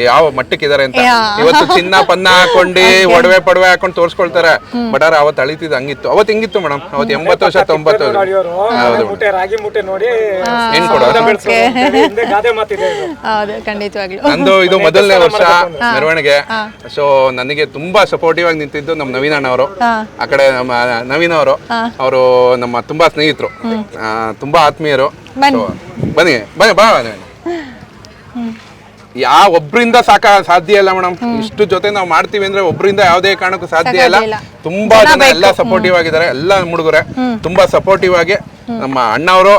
ಯಾವ ಮಟ್ಟಕ್ಕಿದಾರೆ ಅಂತ. ಇವತ್ತು ಚಿನ್ನ ಪನ್ನ ಹಾಕೊಂಡು ಒಡವೆ ಪಡವೆ ಹಾಕೊಂಡು ತೋರ್ಸ್ಕೊಳ್ತಾರೆ. ಬಟ್ ಅವ್ರ ಅವತ್ತು ಅಳಿತಿದ್ ಹಂಗಿತ್ತು. ಅವತ್ತು ಹಿಂಗಿತ್ತು ಮೇಡಮ್ ಅವತ್ತು ಎಂಬತ್ತು ವರ್ಷ ತೊಂಬತ್ತು ರಾಗಿ ಮುಟ್ಟೆ ನೋಡಿ ನಂದು ಇದು ಮೊದಲನೇ ವರ್ಷ ಮೆರವಣಿಗೆ. ಸೊ ನನಗೆ ತುಂಬಾ ಸಪೋರ್ಟಿವ್ ಆಗಿ ನಿಂತಿದ್ದು ನಮ್ಮ ನವೀನ ಅಣ್ಣ ಅವರು. ಆ ಕಡೆ ನಮ್ಮ ನವೀನ್ ಅವರು. ಅವರು ನಮ್ಮ ತುಂಬಾ ಸ್ನೇಹಿತರು. ಆ, ತುಂಬಾ ಆತ್ಮೀಯರು. ಬನ್ನಿ. So, ಬನ್ನಿ ಬನ್ನಿ ಬಾ ಬನ್ನಿ. ಯಾವ ಒಬ್ರಿಂದ ಸಾಕ ಸಾಧ್ಯ ಇಲ್ಲ ಮೇಡಮ್. ಇಷ್ಟು ಜೊತೆ ನಾವು ಮಾಡ್ತೀವಿ ಅಂದ್ರೆ ಒಬ್ರಿಂದ ಯಾವುದೇ ಕಾರಣಕ್ಕೂ ಸಾಧ್ಯ ಇಲ್ಲ. ಇಲ್ಲ. ತುಂಬಾ ಜನ ಎಲ್ಲ ಸಪೋರ್ಟಿವ್ ಆಗಿದ್ದಾರೆ. ಎಲ್ಲ ಹುಡುಗರೆ ತುಂಬಾ ಸಪೋರ್ಟಿವ್ ಆಗಿ ನಮ್ಮ ಅಣ್ಣವರು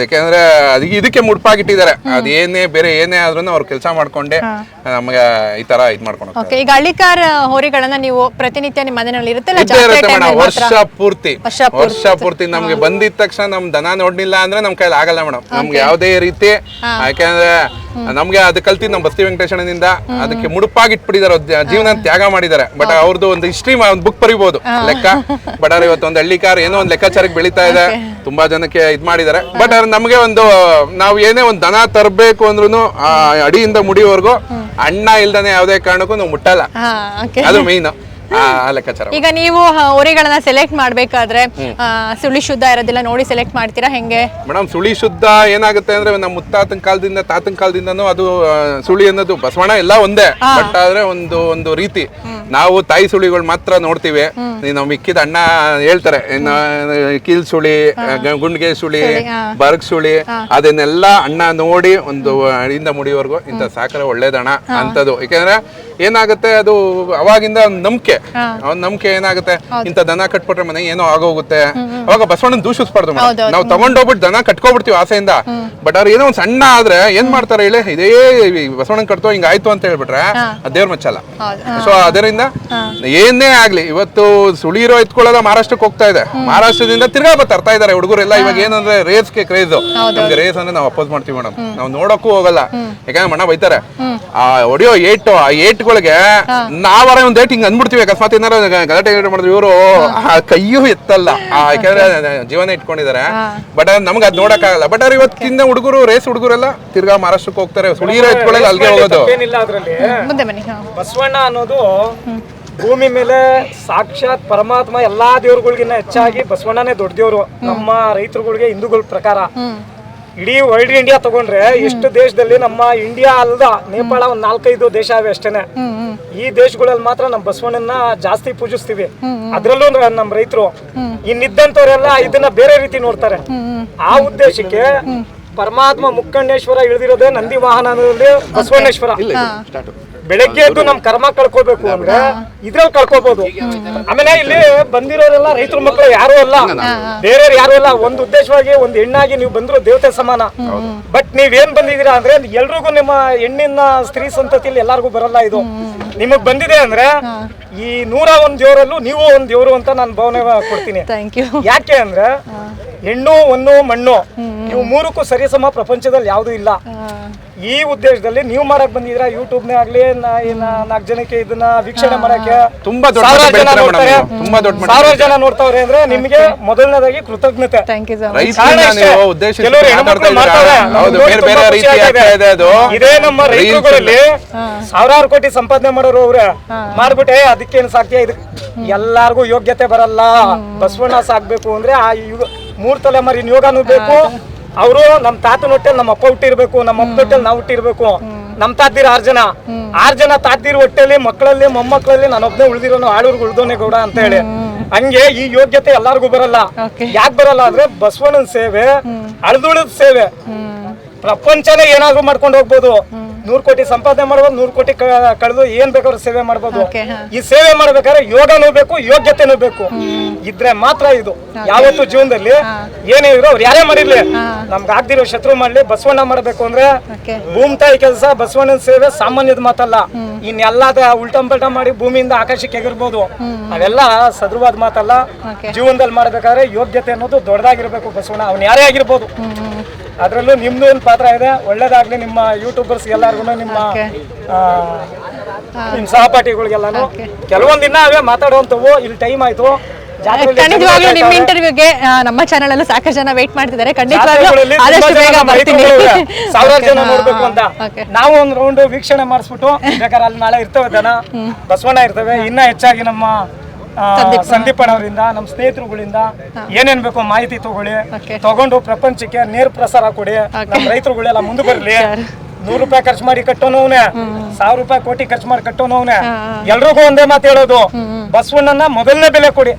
ಯಾಕೆಂದ್ರೆ ಅದಕ್ಕೆ ಇದಕ್ಕೆ ಮುಡ್ಪಾಗಿಟ್ಟಿದ್ದಾರೆ. ಅದೇನೇ ಬೇರೆ ಏನೇ ಆದ್ರೂ ಅವ್ರು ಕೆಲಸ ಮಾಡ್ಕೊಂಡೆ ನಮಗೆ ಈ ತರ ಇದ್ ಮಾಡ್ಕೊಂಡು. ಓಕೆ ಈಗ ಹಳ್ಳಿಕಾರ್ ಹೋರಿಗಳನ್ನ ನೀವು ಪ್ರತಿನಿತ್ಯ ನಿಮ್ಮ ಮನೆಯಲ್ಲಿ ಇರುತ್ತಲ್ಲ? ಮೇಡಮ್ ವರ್ಷ ಪೂರ್ತಿ ವರ್ಷ ಪೂರ್ತಿ. ನಮ್ಗೆ ಬಂದಿದ ತಕ್ಷಣ ನಮ್ ದನ ನೋಡ್ಲಿಲ್ಲ ಅಂದ್ರೆ ನಮ್ ಕೈಲಿ ಆಗಲ್ಲ ಮೇಡಮ್. ನಮ್ಗೆ ಯಾವುದೇ ರೀತಿ ಯಾಕೆಂದ್ರೆ ನಮ್ಗೆ ಅದು ಕಲ್ತಿ ನಮ್ ಬಸ್ತಿ ವೆಂಕಟೇಶನಿಂದ ಅದಕ್ಕೆ ಮುಡುಪಾಗಿಟ್ಬಿಟ್ಟಿದ್ದಾರೆ ಜೀವನ ತ್ಯಾಗ ಮಾಡಿದ್ದಾರೆ. ಬಟ್ ಅವ್ರದ್ದು ಒಂದು ಹಿಸ್ಟ್ರಿ ಒಂದು ಬುಕ್ ಬರಿಬಹುದು ಲೆಕ್ಕ. ಬಟ್ ಅವ್ರ ಇವತ್ತು ಒಂದು ಹಳ್ಳಿ ಕಾರ್ ಏನೋ ಒಂದು ಲೆಕ್ಕಾಚಾರಕ್ಕೆ ಬೆಳೀತಾ ಇದೆ. ತುಂಬಾ ಜನಕ್ಕೆ ಇದ್ ಮಾಡಿದ್ದಾರೆ. ಬಟ್ ನಮಗೆ ನಮ್ಗೆ ಒಂದು ನಾವು ಏನೇ ಒಂದು ದನ ತರಬೇಕು ಅಂದ್ರೂ ಅಡಿಯಿಂದ ಮುಡಿವರೆಗೂ ಅಣ್ಣ ಇಲ್ದಾನೆ ಯಾವುದೇ ಕಾರಣಕ್ಕೂ ನಾವು ಮುಟ್ಟಲ್ಲ. ಅದು ಮೇನ್ ಆ ಲೆಕ್ಕಾಚಾರ ಈಗ ನೀವು ಹ, ಸೆಲೆಕ್ಟ್ ಮಾಡ್ಬೇಕಾದ್ರೆ ಸುಳಿ ಶುದ್ಧ ಇರೋದಿಲ್ಲ ನೋಡಿ ಸೆಲೆಕ್ಟ್ ಮಾಡ್ತೀರಾ ಹೆಂಗೆ? ಮೇಡಮ್ ಸುಳಿ ಶುದ್ಧ ಏನಾಗುತ್ತೆ ಅಂದ್ರೆ ನಮ್ಮ ಮುತ್ತಾತನ ಕಾಲದಿಂದ ತಾತನ ಕಾಲದಿಂದನೂ ಅದು ಸುಳಿ ಅನ್ನೋದು ಬಸವಣ್ಣ ಎಲ್ಲ ಒಂದೇ. ಬಟ್ ಆದ್ರೆ ಒಂದು ಒಂದು ರೀತಿ. ನಾವು ತಾಯಿ ಸುಳಿಗಳು ಮಾತ್ರ ನೋಡ್ತೀವಿ. ನಾವು ಮಿಕ್ಕಿದ ಅಣ್ಣ ಹೇಳ್ತಾರೆ ಕೀಲ್ ಸುಳಿ ಗುಂಡ್ಗೆ ಸುಳಿ ಬರ್ಗ್ ಸುಳಿ ಅದನ್ನೆಲ್ಲ ಅಣ್ಣ ನೋಡಿ ಒಂದು ಅಡಿಯಿಂದ ಮುಡಿವರೆಗೂ ಇಂಥ ಸಾಕರೆ ಒಳ್ಳೇದಣ್ಣ ಅಂತದು ಯಾಕೆಂದ್ರೆ ಏನಾಗುತ್ತೆ ಅದು ಅವಾಗಿಂದ ನಂಬಿಕೆ. ಅವ್ನ ನಂಬಿಕೆ ಏನಾಗುತ್ತೆ? ಇಂತ ದನ ಕಟ್ಬಿಟ್ರೆ ಮನೆ ಏನೋ ಆಗೋಗುತ್ತೆ. ಅವಾಗ ಬಸವಣ್ಣನ ದೂಷಿಸ್ಬಾರ್ದು ನಾವು ತಗೊಂಡೋಗ್ಬಿಟ್ಟು ದನ ಕಟ್ಕೊಬಿಡ್ತೀವಿ ಆಸೆಯಿಂದ. ಬಟ್ ಅವ್ರು ಏನೋ ಒಂದ್ ಸಣ್ಣ ಆದ್ರೆ ಏನ್ ಮಾಡ್ತಾರೆ ಹೇಳಿ? ಇದೇ ಬಸವಣ್ಣನ ಕಟ್ತು ಹಿಂಗ ಆಯ್ತು ಅಂತ ಹೇಳ್ಬಿಟ್ರೆ ದೇವ್ರ ಮಚ್ಚಲ್ಲ. ಸೊ ಅದರಿಂದ ಏನೇ ಆಗ್ಲಿ ಇವತ್ತು ಸುಳಿರೋ ಎತ್ಕೊಳ್ಳೋದ ಮಹಾರಾಷ್ಟ್ರಕ್ಕೆ ಹೋಗ್ತಾ ಇದೆ. ಮಹಾರಾಷ್ಟ್ರದಿಂದ ತಿರ್ಗಾ ಬರ್ತಾ ತರ್ತಾ ಇದಾರೆ ಹುಡುಗರೆಲ್ಲ. ಇವಾಗ ಏನಂದ್ರೆ ರೇಸ್ಗೆ ಕ್ರೇಜ್ ನಮ್ಗೆ ರೇಸ್ ಅಂದ್ರೆ ನಾವು ಅಪೋಸ್ ಮಾಡ್ತೀವಿ ಮೇಡಮ್ ನಾವು ನೋಡಕ್ಕೂ ಹೋಗಲ್ಲ. ಯಾಕಂದ್ರೆ ಮಣ್ಣ ಬೈತಾರೆ. ಆ ಹೊಡಿಯೋ ಏಟು ಆ ಏಟ್ಗಳಿಗೆ ನಾವರ ಒಂದ್ ಡೇಟ್ ಹಿಂಗ್ ಅಂದ್ಬಿಡ್ತೀವಿ ಅಕಸ್ಮಾತ್ ಏನಾರ ಗಲಾಟೆ ಗಿಲಾಟೆ ಮಾಡಿದ್ರು ಇವರು ಆ ಕೈಯೂ ಎತ್ತಲ್ಲ. ಆ ಯಾಕಂದ್ರೆ ಜೀವನ ಇಟ್ಕೊಂಡಿದ್ದಾರೆ ಬಟ್ ನಮ್ಗೆ ಅದ್ ನೋಡಕ್ಕಾಗಲ್ಲ. ಬಟ್ ಅವ್ರು ಇವತ್ತಿಂದ ಹುಡುಗರು ರೇಸ್ ಹುಡುಗರೆಲ್ಲ ತಿರ್ಗಾ ಮಹಾರಾಷ್ಟ್ರಕ್ಕೆ ಹೋಗ್ತಾರೆ. ಸುಳಿರ ಎತ್ಕೊಳ್ಳೋದು ಅಲ್ಲಿಗೆ ಹೋಗೋದು. ಏನಿಲ್ಲ ಅದ್ರಲ್ಲಿ. ಮುಂದೆ ಬನ್ನಿ ಹಾ. ಬಸವಣ್ಣ ಅನ್ನೋದು ಭೂಮಿ ಮೇಲೆ ಸಾಕ್ಷಾತ್ ಪರಮಾತ್ಮ ಎಲ್ಲಾ ದೇವ್ರುಗಳಿಗಿನ್ನ ಹೆಚ್ಚಾಗಿ ಬಸವಣ್ಣನೇ ದೊಡ್ಡ ದೇವ್ರು ನಮ್ಮ ರೈತರುಗಳಿಗೆ ಹಿಂದೂಗಳ ಪ್ರಕಾರ. ಇಡೀ ವರ್ಲ್ಡ್ ಇಂಡಿಯಾ ತಗೊಂಡ್ರೆ ಇಷ್ಟು ದೇಶದಲ್ಲಿ ನಮ್ಮ ಇಂಡಿಯಾ ಅಲ್ದ ನೇಪಾಳ ಒಂದ್ ನಾಲ್ಕೈದು ದೇಶ ಅವೆ ಅಷ್ಟೇನೆ. ಈ ದೇಶಗಳಲ್ಲಿ ಮಾತ್ರ ನಮ್ಮ ಬಸವಣ್ಣನ ಜಾಸ್ತಿ ಪೂಜಿಸ್ತೀವಿ. ಅದ್ರಲ್ಲೂ ನಮ್ಮ ರೈತರು ಇನ್ನಿದ್ದಂತವ್ರೆಲ್ಲ ಇದನ್ನ ಬೇರೆ ರೀತಿ ನೋಡ್ತಾರೆ. ಆ ಉದ್ದೇಶಕ್ಕೆ ಪರಮಾತ್ಮ ಮುಕ್ಕಣ್ಣೇಶ್ವರ ಇಳಿದಿರೋದೇ ನಂದಿ ವಾಹನದಲ್ಲಿ ಬಸವಣ್ಣೇಶ್ವರ. ಬೆಳಗ್ಗೆ ಎದ್ದು ನಮ್ ಕರ್ಮ ಕಳ್ಕೋಬೇಕು ಅಂದ್ರೆ ಇದ್ರಲ್ಲಿ ಕಳ್ಕೋಬಹುದು ಆಮೇಲೆ ಇಲ್ಲಿ ಬಂದಿರೋರೆಲ್ಲ ರೈತರ ಮಕ್ಕಳು ಯಾರು ಅಲ್ಲ. ಬೇರೆಯವ್ರು ಯಾರು ಅಲ್ಲ. ಒಂದ್ ಉದ್ದೇಶವಾಗಿ ಒಂದ್ ಹೆಣ್ಣಾಗಿ ನೀವು ಬಂದ್ರು ದೇವತೆ ಸಮಾನ. ಬಟ್ ನೀವೇನ್ ಬಂದಿದ್ದೀರಾ ಅಂದ್ರೆ ಎಲ್ರಿಗೂ ನಿಮ್ಮ ಹೆಣ್ಣಿನ ಸ್ತ್ರೀ ಸಂತತಿಯಲ್ಲಿ ಎಲ್ಲಾರ್ಗು ಬರಲ್ಲ ಇದು. ನಿಮಗ್ ಬಂದಿದೆ ಅಂದ್ರೆ ಈ ನೂರ ಒಂದ್ ದೇವರಲ್ಲೂ ನೀವು ಒಂದ್ ದೇವ್ರು ಅಂತ ನಾನು ಭಾವನೆ ಕೊಡ್ತೀನಿ. ಥ್ಯಾಂಕ್ ಯು ಯಾಕೆ ಅಂದ್ರೆ ಹೆಣ್ಣು ಒಂದು ಮಣ್ಣು. ಇವು ಮೂರಕ್ಕೂ ಸರಿಸಮ ಪ್ರಪಂಚದಲ್ಲಿ ಯಾವ್ದು ಇಲ್ಲ. ಈ ಉದ್ದೇಶದಲ್ಲಿ ನೀವು ಮಾಡಕ್ ಬಂದಿದ್ರ ಯೂಟ್ಯೂಬ್ನೇ ಆಗ್ಲಿ ನಾಲ್ಕು ಜನಕ್ಕೆ ಇದನ್ನ ವೀಕ್ಷಣೆ ಮಾಡಕ್ಕೆ? ತುಂಬಾ ಸಾವಿರಾರು ಜನ ನೋಡ್ತಾರೆ. ಮೇಡಮ್ ತುಂಬಾ ದೊಡ್ಡ ಮಟ್ಟ ಸಾವಿರಾರು ಜನ ನೋಡ್ತಾವ್ರೆ ಅಂದ್ರೆ ನಿಮ್ಗೆ ಮೊದಲನೇದಾಗಿ ಕೃತಜ್ಞತೆ. ಥ್ಯಾಂಕ್ ಯು ಸೊ ಮಚ್ ರೈತರನ್ನ ಕಾರಣ ಇಷ್ಟೇ. ನೀವು ಉದ್ದೇಶಿಸಿ ಕೆಲವ್ರು ಮಾತಾಡ್ತಾ ಹೆಣ್ಮಕ್ಳು ಮಾಡ್ತಾರೆ. ಹೌದು ಬೇರೆ ತುಂಬಾ ಬೇರೆ ರೀತಿ ಆಗ್ತಾ ಆಗ್ತಾ ಇದೆ ಅದು. ಇದೇ ನಮ್ಮ ರೈತರುಗಳಲ್ಲಿ ಸಾವಿರಾರು ಕೋಟಿ ಸಂಪಾದನೆ ಮಾಡೋರು ಅವ್ರೆ. ಮಾಡ್ಬಿಟ್ಟೆ ಅದಕ್ಕೇನು ಸಾಧ್ಯ? ಇದು ಎಲ್ಲಾರ್ಗು ಯೋಗ್ಯತೆ ಬರಲ್ಲ. ಬಸವಣ್ಣ ಸಾಕ್ಬೇಕು ಅಂದ್ರೆ ಆ ಯುಗ ಮೂರ್ ತಲೆಮಾರಿನ ಯೋಗನೂ ಬೇಕು. ಅವರು ನಮ್ ತಾತನ ಹೊಟ್ಟೆಲ್ ನಮ್ಮ ಅಪ್ಪ ಹುಟ್ಟಿರ್ಬೇಕು ನಮ್ಮ ಅಪ್ಪ ಹೊಟ್ಟೆಲ್ ನಾವು ಹುಟ್ಟಿರ್ಬೇಕು. ನಮ್ ತಾತಿರ ಆರ್ ಜನ. ಆರ್ ಜನ ತಾತಿರ್ ಹೊಟ್ಟೆಲಿ ಮಕ್ಕಳಲ್ಲಿ ಮೊಮ್ಮಕ್ಕಳಲ್ಲಿ ನಾನೊಬ್ನೇ ಉಳಿದಿರೋನು ಆಳೂರ್ಗ ಉಳ್ದೋನೆ ಗೌಡ ಅಂತ ಹೇಳಿ. ಹಂಗೆ ಈ ಯೋಗ್ಯತೆ ಎಲ್ಲಾರ್ಗು ಬರಲ್ಲ. ಯಾಕೆ ಬರಲ್ಲ ಅಂದ್ರೆ ಬಸವಣ್ಣನ ಸೇವೆ ಅಳ್ದುಳಿದ ಸೇವೆ. ಪ್ರಪಂಚನೇ ಏನಾದ್ರು ಮಾಡ್ಕೊಂಡು ಹೋಗ್ಬೋದು. ನೂರ್ ಕೋಟಿ ಸಂಪಾದನೆ ಮಾಡ್ಬೋದು ನೂರ್ ಕೋಟಿ ಕಳೆದು ಏನ್ ಬೇಕಾದ್ರೂ ಸೇವೆ ಮಾಡ್ಬೋದು. ಈ ಸೇವೆ ಮಾಡ್ಬೇಕಾದ್ರೆ ಯೋಗನೂ ಬೇಕು ಯೋಗ್ಯತೆನೂ ಬೇಕು. ಇದ್ರೆ ಮಾತ್ರ ಇದು. ಯಾವತ್ತು ಜೀವನದಲ್ಲಿ ಏನೇ ಇರೋ ಅವ್ರು ಯಾರೇ ಮಾಡಿರ್ಲಿ. ನಮ್ಗೆ ಆಗ್ದಿರೋ ಶತ್ರು ಮಾಡ್ಲಿ ಬಸವಣ್ಣ ಮಾಡ್ಬೇಕು ಅಂದ್ರೆ ಭೂಮಿ ತಾಯಿ ಕೆಲಸ ಬಸವಣ್ಣನ ಸೇವೆ ಸಾಮಾನ್ಯದ ಮಾತಲ್ಲ. ಇನ್ನೆಲ್ಲ ಉಲ್ಟಂ ಪಲ್ಟ ಮಾಡಿ ಭೂಮಿಯಿಂದ ಆಕಾಶಕ್ಕೆ ಎಗಿರ್ಬೋದು. ಅವೆಲ್ಲ ಸದೃವಾದ ಮಾತಲ್ಲ. ಜೀವನದಲ್ಲಿ ಮಾಡ್ಬೇಕಾದ್ರೆ ಯೋಗ್ಯತೆ ಅನ್ನೋದು ದೊಡ್ಡದಾಗಿರ್ಬೇಕು ಬಸವಣ್ಣ. ಅವ್ನು ಯಾರೇ ಆಗಿರ್ಬೋದು. ಅದ್ರಲ್ಲೂ ನಿಮ್ದು ಒಂದು ಪಾತ್ರ ಇದೆ. ಒಳ್ಳೇದಾಗ್ಲಿ ನಿಮ್ಮ ಯೂಟ್ಯೂಬರ್ಸ್ ಎಲ್ಲಾರ್ಗು ನಿಮ್ಮ ನಿಮ್ಮ ಸಹಪಾಠಿಗಳಿಗೆಲ್ಲಾನು. ಕೆಲವೊಂದಿನ ದಿನ ಅವೇ ಮಾತಾಡುವಂತವು ಇಲ್ಲಿ ಟೈಮ್ ಆಯ್ತು. ಖಂಡಿತವಾಗ್ಲೂ ನಿಮ್ಮ ಇಂಟರ್ವ್ಯೂಗೆ ನಮ್ಮ ಚಾನಲ್ ಅಲ್ಲೂ ಸಾಕಷ್ಟು ಜನ ವೇಟ್ ಮಾಡ್ತಿದ್ದಾರೆ. ಖಂಡಿತವಾಗ್ಲೂ ಆದಷ್ಟು ಬೇಗ ಬರ್ತೀನಿ. ಸಾವಿರಾರು ಜನ ನೋಡ್ಬೇಕು ಅಂತ. ನಾವು ಒಂದು ರೌಂಡ್ ವೀಕ್ಷಣೆ ಮಾಡಿಸ್ಬಿಟ್ಟು ಬೇಕಾದ್ರೆ ಅಲ್ಲಿ ನಾಳೆ ಇರ್ತವೆ ದನ. ಬಸವಣ್ಣ ಇರ್ತವೆ. ಇನ್ನ ಹೆಚ್ಚಾಗಿ ನಮ್ಮ ಆ, ಸಂದೀಪ್. ಅವರಿಂದ ಅಣ್ಣವರಿಂದ ನಮ್ಮ ಸ್ನೇಹಿತರುಗಳಿಂದ ಏನೇನ್ ಬೇಕೋ ಮಾಹಿತಿ ತಗೊಳ್ಳಿ. ತಗೊಂಡು ಪ್ರಪಂಚಕ್ಕೆ ನೇರ ಪ್ರಸಾರ ಕೊಡಿ. ನಮ್ಮ ರೈತರುಗಳೆಲ್ಲ ಮುಂದೆ ಬರ್ಲಿ. ನೂರು ರೂಪಾಯಿ ಖರ್ಚು ಮಾಡಿ ಕಟ್ಟೋನು ಅವನೇ. ಸಾವಿರ ರೂಪಾಯಿ ಕೋಟಿ ಖರ್ಚು ಮಾಡಿ ಕಟ್ಟೋನು ಅವನೇ. ಎಲ್ರಿಗೂ ಒಂದೇ ಮಾತು ಹೇಳೋದು ಬಸವಣ್ಣನ ಮೊದಲನೇ ಬೆಲೆ ಕೊಡಿ.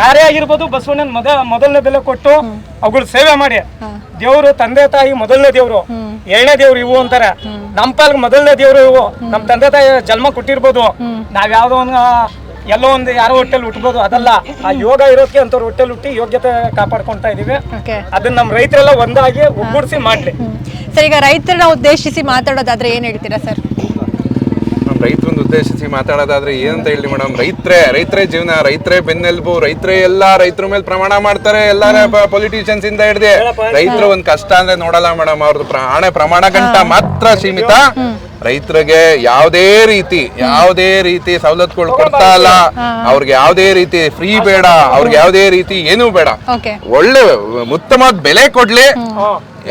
ಯಾರೇ ಆಗಿರ್ಬೋದು ಬಸವಣ್ಣನ ಮೊದ ಮೊದಲನೇ ಬೆಲೆ ಕೊಟ್ಟು ಅವುಗಳ ಸೇವೆ ಮಾಡಿ. ದೇವ್ರು ತಂದೆ ತಾಯಿ ಮೊದಲನೇ ದೇವ್ರು. ಎರಡನೇ ದೇವ್ರು ಇವು ಅಂತಾರೆ. ನಮ್ಮ ಪಾಲ್ಗೆ ಮೊದಲನೇ ದೇವ್ರು ಇವು. ನಮ್ಮ ತಂದೆ ತಾಯಿ ಜನ್ಮ ಕೊಟ್ಟಿರ್ಬೋದು. ನಾವ್ ಯಾವ್ದೋ ಒಂದು ಎಲ್ಲೋ ಒಂದು ಯಾರೋ ಹೋಟೆಲ್ ಹುಟ್ಟಬಹುದು ಅದಲ್ಲ ಆ ಯೋಗ ಇರೋಕೆ ಅಂತವ್ರು ಹೊಟ್ಟೆಲ್ ಹುಟ್ಟಿ ಯೋಗ್ಯತೆ ಕಾಪಾಡ್ಕೊಂತ ಇದೀವಿ. ಅದನ್ನ ನಮ್ಮ ರೈತರೆಲ್ಲ ಒಂದಾಗಿ ಒಗ್ಗೂಡಿಸಿ ಮಾಡ್ಲಿ. ಸರ್ ಈಗ ರೈತರನ್ನ ಉದ್ದೇಶಿಸಿ ಮಾತಾಡೋದಾದ್ರೆ ಏನ್ ಹೇಳ್ತೀರಾ ಸರ್? ರೈತರನ್ನು ಉದ್ದೇಶಿಸಿ ಮಾತಾಡೋದಾದ್ರೆ ಏನಂತ ಹೇಳಿ ಮೇಡಮ್ ರೈತರೇ ರೈತರೇ ಜೀವನ ರೈತರೇ ಬೆನ್ನೆಲುಬು ರೈತರೇ ಎಲ್ಲ ರೈತರ ಮೇಲೆ ಪ್ರಮಾಣ ಮಾಡ್ತಾರೆ ಎಲ್ಲಾರ ಪೊಲಿಟಿಷಿಯನ್ಸ್ ಇಂದ ಹಿಡ್ದೆ. ರೈತರು ಒಂದ್ ಕಷ್ಟ ಅಂದ್ರೆ ನೋಡಲ್ಲ ಮೇಡಮ್ ಅವ್ರದ್ದು ಹಣೆ ಪ್ರಮಾಣ ಗಂಟ ಮಾತ್ರ ಸೀಮಿತ. ರೈತರಿಗೆ ಯಾವುದೇ ರೀತಿ ಯಾವುದೇ ರೀತಿ ಸವಲತ್ತುಗಳು ಕೊಡ್ತಾ ಇಲ್ಲ ಅವ್ರಿಗೆ ಯಾವುದೇ ರೀತಿ ಫ್ರೀ ಬೇಡ ಅವ್ರಿಗೆ ಯಾವುದೇ ರೀತಿ ಏನೂ ಬೇಡ. ಓಕೆ. ಒಳ್ಳೆ ಉತ್ತಮವಾದ ಬೆಲೆ ಕೊಡ್ಲಿ.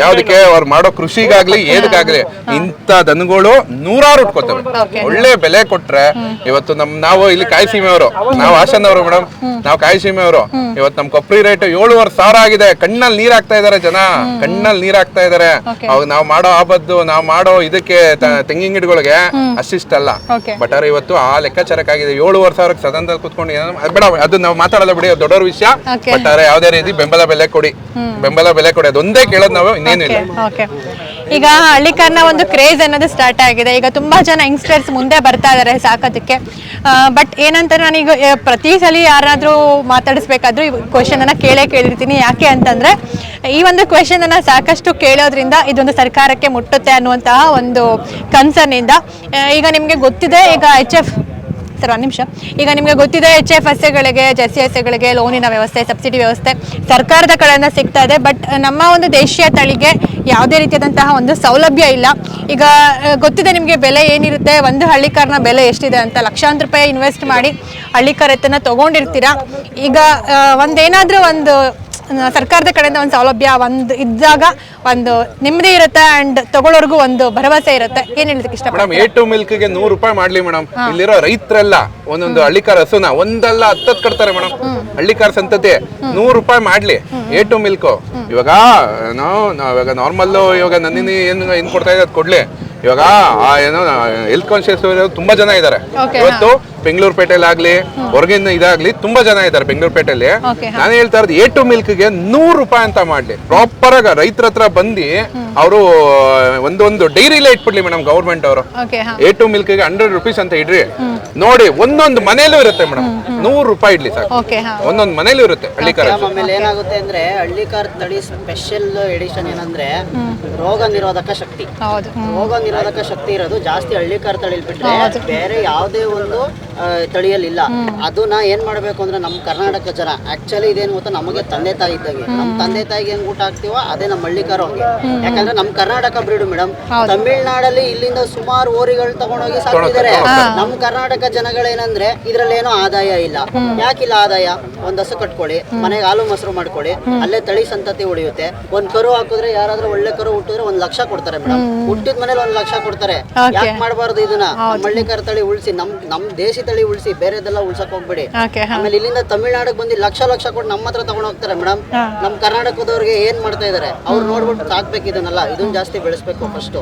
ಯಾವ್ದಕ್ಕೆ ಅವ್ರು ಮಾಡೋ ಕೃಷಿಗಾಗ್ಲಿ ಏದಕ್ಕಾಗ್ಲಿ ಇಂಥ ದನಗಳು ನೂರಾರು ಉಟ್ಕೋತವೆ. ಒಳ್ಳೆ ಬೆಲೆ ಕೊಟ್ರೆ ಇವತ್ತು ನಮ್ ನಾವು ಇಲ್ಲಿ ಕಾಯಿ ಅವರು ನಾವು ಅವರು ಮೇಡಮ್ ನಾವು ಕಾಯಿ ಅವರು ಇವತ್ತು ನಮ್ ಕೊಬ್ಬರಿ ರೇಟ್ ಏಳುವರೆ ಸಾವಿರ ಆಗಿದೆ. ಕಣ್ಣಲ್ಲಿ ನೀರ್ ಹಾಕ್ತಾ ಇದಾರೆ ಜನ. ಕಣ್ಣಲ್ಲಿ ನೀರ್ ಹಾಕ್ತಾ ಇದಾರೆ. ಅವಾಗ ನಾವು ಮಾಡೋ ಆಬದ್ದು ನಾವು ಮಾಡೋ ಇದಕ್ಕೆ ತೆಂಗಿನ ಗಿಡಗಳಿಗೆ ಅಷ್ಟಿಷ್ಟಲ್ಲ ಬಟ್ ಆದ್ರೆ ಇವತ್ತು ಆ ಲೆಕ್ಕಾಚಾರಕ್ಕಾಗಿದೆ ಏಳುವರೆ ಸಾವಿರಕ್ಕೆ ಸದನದಲ್ಲಿ ಕುತ್ಕೊಂಡು ಏನೋ ಬೇಡ ಅದು ನಾವು ಮಾತಾಡಲ್ಲ ಬಿಡಿ ದೊಡ್ಡವ್ರ ವಿಷಯ. ಬಟ್ ಆದ್ರೆ ಯಾವ್ದೇ ರೀತಿ ಬೆಂಬಲ ಬೆಲೆ ಕೊಡಿ. ಬೆಂಬಲ ಬೆಲೆ ಕೊಡಿ. ಅದೊಂದೇ ಕೇಳೋದು ನಾವು ಓಕೆ ಈಗ ಹಳ್ಳಿಕಾರ್ನ ಒಂದು ಕ್ರೇಜ್ ಅನ್ನೋದು ಸ್ಟಾರ್ಟ್ ಆಗಿದೆ. ಈಗ ತುಂಬಾ ಜನ ಯಂಗ್ಸ್ಟರ್ಸ್ ಮುಂದೆ ಬರ್ತಾ ಇದಾರೆ ಸಾಕೋದಕ್ಕೆ. ಬಟ್ ಏನಂತ ನಾನೀಗ ಪ್ರತಿ ಸಲ ಯಾರಾದ್ರೂ ಮಾತಾಡಿಸ್ಬೇಕಾದ್ರೂ ಈ ಕ್ವಶನ್ ಅನ್ನ ಕೇಳೇ ಕೇಳಿರ್ತೀನಿ. ಯಾಕೆ ಅಂತಂದ್ರೆ ಈ ಒಂದು ಕ್ವಶನ್ ಅನ್ನ ಸಾಕಷ್ಟು ಕೇಳೋದ್ರಿಂದ ಇದೊಂದು ಸರ್ಕಾರಕ್ಕೆ ಮುಟ್ಟುತ್ತೆ ಅನ್ನುವಂತಹ ಒಂದು ಕನ್ಸರ್ನ್ ಇಂದ ಈಗ ನಿಮ್ಗೆ ಗೊತ್ತಿದೆ ಈಗ ಎಚ್ ಎಫ್ ಸರ್ ನಿಮಿಷ. ಈಗ ನಿಮಗೆ ಗೊತ್ತಿದೆ ಎಚ್ ಎಫ್ ಎಸ್ಸೆಗಳಿಗೆ ಜೆಸಿ ಎಸ್ಸೆಗಳಿಗೆ ಲೋನಿನ ವ್ಯವಸ್ಥೆ ಸಬ್ಸಿಡಿ ವ್ಯವಸ್ಥೆ ಸರ್ಕಾರದ ಕಡೆಯಿಂದ ಸಿಗ್ತಾ ಇದೆ. ಬಟ್ ನಮ್ಮ ಒಂದು ದೇಶೀಯ ತಳಿಗೆ ಯಾವುದೇ ರೀತಿಯಾದಂತಹ ಒಂದು ಸೌಲಭ್ಯ ಇಲ್ಲ. ಈಗ ಗೊತ್ತಿದೆ ನಿಮಗೆ ಬೆಲೆ ಏನಿರುತ್ತೆ? ಒಂದು ಹಳ್ಳಿಕಾರನ ಬೆಲೆ ಎಷ್ಟಿದೆ ಅಂತ ಲಕ್ಷಾಂತರ ರೂಪಾಯಿ ಇನ್ವೆಸ್ಟ್ ಮಾಡಿ ಹಳ್ಳಿಕಾರ ಎತ್ತನ್ನು ತಗೊಂಡಿರ್ತೀರಾ? ಈಗ ಒಂದೇನಾದರೂ ಒಂದು ಸರ್ಕಾರದ ಕಡೆಯಿಂದ ಒಂದು ಸೌಲಭ್ಯ ಒಂದು ಇದ್ದಾಗ ಒಂದು ನೆಮ್ಮದಿ ಇರುತ್ತೆ ಅಂಡ್ ತಗೊಳ್ಳೋರ್ಗೂ ಒಂದು ಭರವಸೆ ಇರುತ್ತೆ. ಏನ್ ಹೇಳೋದಕ್ಕೆ ಇಷ್ಟ ಮೇಡಮ್ ಎ ಟು ಮಿಲ್ಕ್ಗೆ ನೂರು ರೂಪಾಯಿ ಮಾಡ್ಲಿ ಮೇಡಮ್ ಇಲ್ಲಿರೋ ರೈತರೆಲ್ಲ ಒಂದೊಂದು ಹಳ್ಳಿಕಾರ ಹಸುನ ಒಂದಲ್ಲ ಹತ್ತತ್ ಕಟ್ತಾರೆ ಮೇಡಮ್ ಹಳ್ಳಿಕಾರ ಸಂತತಿ ನೂರು ರೂಪಾಯಿ ಮಾಡ್ಲಿ. ಎ ಟು ಮಿಲ್ಕ್ ಇವಾಗ ನಾವು ಇವಾಗ ನಾರ್ಮಲ್ ಇವಾಗ ನಂದಿನಿ ಏನು ಏನ್ ಕೊಡ್ತಾ ಇದೆ ಅದ್ ಕೊಡ್ಲಿ. ಇವಾಗ ಏನೋ ಹೆಲ್ತ್ ಕಾನ್ಶಿಯಸ್ ತುಂಬಾ ಜನ ಇದಾರೆ ಇವತ್ತು ಬೆಂಗಳೂರು ಪೇಟೆಯಲ್ಲಿ ಆಗ್ಲಿ ಹೊರಗಿನ ಇದಾಗ್ಲಿ ತುಂಬಾ ಜನ ಇದ್ದಾರೆ ಬೆಂಗಳೂರು ಪೇಟೆಯಲ್ಲಿ ನಾನು ಹೇಳ್ತಾ ಇರೋದು ಎ ಟು ಮಿಲ್ಕ್ಗೆ ನೂರು ರೂಪಾಯಿ ಅಂತ ಮಾಡ್ಲಿ. ಪ್ರಾಪರ್ ಆಗ ರೈತರ ಹತ್ರ ಬಂದು ಅವರು ಒಂದೊಂದು ಡೈರಿಲೇ ಇಟ್ಬಿಡ್ಲಿ ಮೇಡಮ್ ಗೌರ್ಮೆಂಟ್ ಅವರು. ಎ ಟು ಮಿಲ್ಕ್ಗೆ ಹಂಡ್ರೆಡ್ ರುಪೀಸ್ ಅಂತ ಇಡ್ರಿ. ನೋಡಿ ಒಂದೊಂದು ಮನೇಲೂ ಇರುತ್ತೆ ಮೇಡಮ್. ನೂರು ರೂಪಾಯಿ ಇಡ್ಲಿ ಸರ್ ಒಂದೊಂದು ಮನೇಲೂ ಇರುತ್ತೆ ಹಳ್ಳಿಕಾರ ಆಮೇಲೆ ಏನಾಗುತ್ತೆ ಅಂದ್ರೆ ಹಳ್ಳಿಕಾರ ತಳಿ ಸ್ಪೆಷಲ್ ಎಡಿಷನ್ ಏನಂದ್ರೆ ರೋಗ ನಿರೋಧಕ ಶಕ್ತಿ. ಹೌದು ರೋಗ ನಿರೋಧಕ ಶಕ್ತಿ ಇರೋದು ಜಾಸ್ತಿ ಹಳ್ಳಿಕಾರ ತಳಿ ಬಿಟ್ರೆ ಬೇರೆ ಯಾವುದೇ ಒಂದು ನಾ ಅದನ್ನ ಏನ್ ಮಾಡ್ಬೇಕು ಅಂದ್ರೆ ನಮ್ಮ ಕರ್ನಾಟಕ ಜನ ಆಕ್ಚುಲಿ ಇದೇನು ಗೊತ್ತಾ ನಮಗೆ ತಂದೆ ತಾಯಿ ಇದ್ದಾಗೆ. ನಮ್ಮ ತಂದೆ ತಾಯಿಗೆ ಹೆಂಗ್ ಊಟ ಹಾಕ್ತೀವೋ ಅದೇ ನಮ್ಮ ಹಳ್ಳಿಕಾರ ಅವ್ರಿಗೆ ಯಾಕಂದ್ರೆ ನಮ್ಮ ಕರ್ನಾಟಕ ಬ್ರೀಡು ಮೇಡಮ್ ತಮಿಳ್ನಾಡಲ್ಲಿ ಇಲ್ಲಿಂದ ಸುಮಾರು ಓರಿಗಳು ತಗೊಂಡೋಗಿ ಸಾಕಿದ್ದಾರೆ. ನಮ್ಮ ಕರ್ನಾಟಕ ಜನಗಳೇನಂದ್ರೆ ಇದ್ರಲ್ಲಿ ಏನೋ ಆದಾಯ ಇಲ್ಲ. ಯಾಕಿಲ್ಲ ಆದಾಯ? ಒಂದ್ ಹಸು ಕಟ್ಕೊಳ್ಳಿ ಮನೆಗೆ ಹಾಲು ಮೊಸರು ಮಾಡ್ಕೊಳ್ಳಿ ಅಲ್ಲೇ ತಳಿ ಸಂತತಿ ಉಳಿಯುತ್ತೆ. ಒಂದ್ ಕರು ಹಾಕಿದ್ರೆ ಯಾರಾದ್ರೂ ಒಳ್ಳೆ ಕರು ಹುಟ್ಟಿದ್ರೆ ಒಂದ್ ಲಕ್ಷ ಕೊಡ್ತಾರೆ ಮೇಡಮ್ ಹುಟ್ಟಿದ ಮನೇಲಿ ಒಂದ್ ಲಕ್ಷ ಕೊಡ್ತಾರೆ. ಯಾಕೆ ಮಾಡಬಾರ್ದು ಇದನ್ನ? ನಮ್ಮ ಹಳ್ಳಿಕಾರ ತಳಿ ಉಳಿಸಿ ನಮ್ ನಮ್ ದೇಶಿ ತಳಿ ಉಳಿಸಿ ಬೇರೆದೆಲ್ಲ ಉಳ್ಸಕ್ ಹೋಗ್ಬೇಡಿ. ಆಮೇಲೆ ಇಲ್ಲಿಂದ ತಮಿಳ್ನಾಡಿಗೆ ಬಂದು ಲಕ್ಷ ಲಕ್ಷ ಕೊಟ್ಟು ನಮ್ಮ ಹತ್ರ ತಗೊಂಡ್ ಹೋಗ್ತಾರೆ ಮೇಡಮ್. ನಮ್ ಕರ್ನಾಟಕದವ್ರಿಗೆ ಏನ್ ಮಾಡ್ತಾ ಇದಾರೆ? ಅವ್ರು ನೋಡ್ಬಿಟ್ಟು ಸಾಕ್ಬೇಕು ಇದನ್ನೆಲ್ಲ. ಇದನ್ನ ಜಾಸ್ತಿ ಬೆಳೆಸ್ಬೇಕು ಫಸ್ಟ್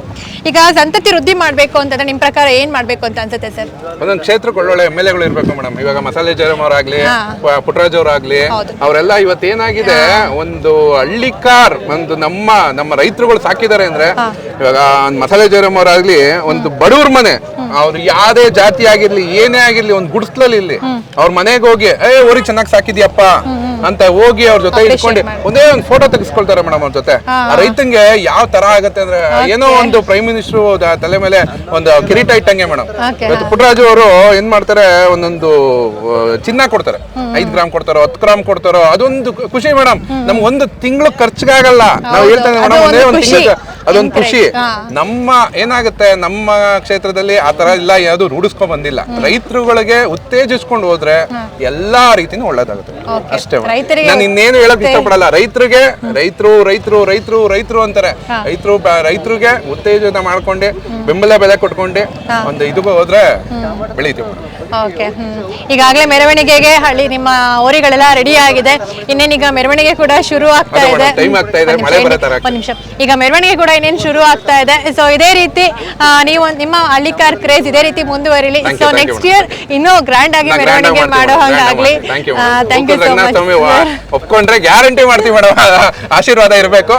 ಈಗ ಸಂತತಿ ವೃದ್ಧಿ ಮಾಡ್ಬೇಕು ಅಂತಂದ್ರೆ ನಿಮ್ ಪ್ರಕಾರ ಏನ್ ಮಾಡ್ಬೇಕು ಅಂತ ಅನ್ಸುತ್ತೆ ಸರ್? ಒಂದೊಂದು ಕ್ಷೇತ್ರಕ್ಕೆ ಒಳ್ಳೊಳ್ಳೆ ಎಂ ಎಲ್ ಎಗಳು ಇರ್ಬೇಕು ಮೇಡಮ್. ಇವಾಗ ಮಸಾಲೆ ಜಯರಾಮ್ ಅವರಾಗ್ಲಿ ಪುಟ್ಟರಾಜ್ ಅವರಾಗ್ಲಿ ಅವರೆಲ್ಲ ಇವತ್ತೇನಾಗಿದೆ ಒಂದು ಹಳ್ಳಿ ಕಾರ್ ಒಂದು ನಮ್ಮ ನಮ್ಮ ರೈತರುಗಳು ಸಾಕಿದ್ದಾರೆ ಅಂದ್ರೆ ಇವಾಗ ಒಂದ್ ಮಸಾಲೆ ಜಯರಾಮ್ ಅವರಾಗ್ಲಿ ಒಂದು ಬಡವ್ರ ಮನೆ. ಅವ್ರು ಯಾವ್ದೇ ಜಾತಿ ಆಗಿರ್ಲಿ ಏನೇ ಆಗಿರ್ಲಿ ಒಂದು ಗುಡ್ಸ್ಲಲ್ಲಿ ಇಲ್ಲಿ ಅವ್ರ ಮನೆಗೆ ಹೋಗಿ ಏ ಊರಿಗೆ ಚೆನ್ನಾಗಿ ಸಾಕಿದ್ಯಪ್ಪ. ಅಂತ ಹೋಗಿ ಅವ್ರ ಜೊತೆ ಇಟ್ಕೊಂಡು ಒಂದೇ ಒಂದು ಫೋಟೋ ತೆಗೆಸ್ಕೊಳ್ತಾರೆ ಮೇಡಮ್ ಅವ್ರ ಜೊತೆ. ರೈತಂಗೆ ಯಾವ ತರ ಆಗತ್ತೆ ಅಂದ್ರೆ ಏನೋ ಒಂದು ಪ್ರೈಮ್ ಮಿನಿಸ್ಟರ್ ತಲೆ ಮೇಲೆ ಒಂದು ಕಿರೀಟ ಇಟ್ಟಂಗೆ ಮೇಡಮ್. ಇವತ್ತು ಪುಟ್ಟರಾಜು ಅವರು ಏನ್ ಮಾಡ್ತಾರೆ ಒಂದೊಂದು ಚಿನ್ನ ಕೊಡ್ತಾರೆ. ಐದ್ ಗ್ರಾಮ್ ಕೊಡ್ತಾರೋ ಹತ್ತು ಗ್ರಾಮ್ ಕೊಡ್ತಾರೋ ಅದೊಂದು ಖುಷಿ ಮೇಡಮ್. ನಮ್ಗೆ ಒಂದು ತಿಂಗಳು ಖರ್ಚಿಗಾಗಲ್ಲ. ನಾವು ಹೇಳ್ತಾ ಇದ್ದೀವಿ ಮೇಡಮ್ ಒಂದು ಒಂದು ತಿಂಗಳು ಅದೊಂದು ಖುಷಿ. ನಮ್ಮ ಏನಾಗುತ್ತೆ? ನಮ್ಮ ಕ್ಷೇತ್ರದಲ್ಲಿ ಆ ತರ ಇಲ್ಲ ಯಾವುದು ರೂಢಿಸ್ಕೊಂಡ್ ಬಂದಿಲ್ಲ. ರೈತರುಗಳಿಗೆ ಉತ್ತೇಜಿಸ್ಕೊಂಡು ಹೋದ್ರೆ ಎಲ್ಲಾ ರೀತಿನೂ ಒಳ್ಳೇದಾಗುತ್ತೆ. ಅಷ್ಟೇ ನಾನು ಇನ್ನೇನು ಹೇಳಕ್ ಇಷ್ಟಪಡಲ್ಲ. ರೈತರಿಗೆ ರೈತರು ರೈತರು ರೈತರು ರೈತರು ಅಂತಾರೆ. ರೈತರು ರೈತರಿಗೆ ಉತ್ತೇಜನ ಮಾಡ್ಕೊಂಡು ಬೆಂಬಲ ಬೆಲೆ ಕೊಟ್ಕೊಂಡು ಒಂದು ಇದಕ್ಕೆ ಹೋದ್ರೆ ಬೆಳಿತೀವಿ. ಓಕೆ ಈಗಾಗಲೇ ಮೆರವಣಿಗೆಗೆ ಹಳ್ಳಿ ನಿಮ್ಮ ಓರಿಗಳೆಲ್ಲ ರೆಡಿ ಆಗಿದೆ. ಇನ್ನೇನೀಗ ಮೆರವಣಿಗೆ ಕೂಡ ಶುರು ಆಗ್ತಾ ಇದೆ. madam, ಆಗ್ತಾ ಇದೆ, ಮಳೆ ಬರೋ ತರ ಒಂದ್ ನಿಮಿಷ. ಈಗ ಮೆರವಣಿಗೆ ಕೂಡ ಇನ್ನೇನು ಶುರು ಆಗ್ತಾ ಇದೆ. ಸೊ ಇದೇ ರೀತಿ ನೀವು ನಿಮ್ಮ ಹಳ್ಳಿಕಾರ್ ಕ್ರೇಜ್ ಇದೇ ರೀತಿ ಮುಂದುವರಿಲಿ. ಸೊ ನೆಕ್ಸ್ಟ್ ಇಯರ್ ಇನ್ನೂ ಗ್ರ್ಯಾಂಡ್ ಆಗಿ ಮೆರವಣಿಗೆ ಮಾಡೋ ಹಾಗಾಗ್ಲಿ. Thank you. ಸೋ ಮಚ್ ಒಪ್ಕೊಂಡ್ರೆ ಗ್ಯಾರಂಟಿ ಮಾಡ್ತೀವಿ ಮೇಡಮ್ ಆಶೀರ್ವಾದ ಇರಬೇಕು.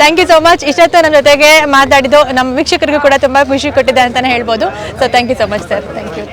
ಥ್ಯಾಂಕ್ ಯು ಸೋ ಮಚ್ ಇಷ್ಟೊತ್ತು ನಮ್ಮ ಜೊತೆಗೆ ಮಾತಾಡಿದ್ದು ನಮ್ಮ ವೀಕ್ಷಕರಿಗೂ ಕೂಡ ತುಂಬಾ ಖುಷಿ ಕೊಟ್ಟಿದೆ ಅಂತಾನೆ ಹೇಳ್ಬೋದು. So thank you so much sir thank you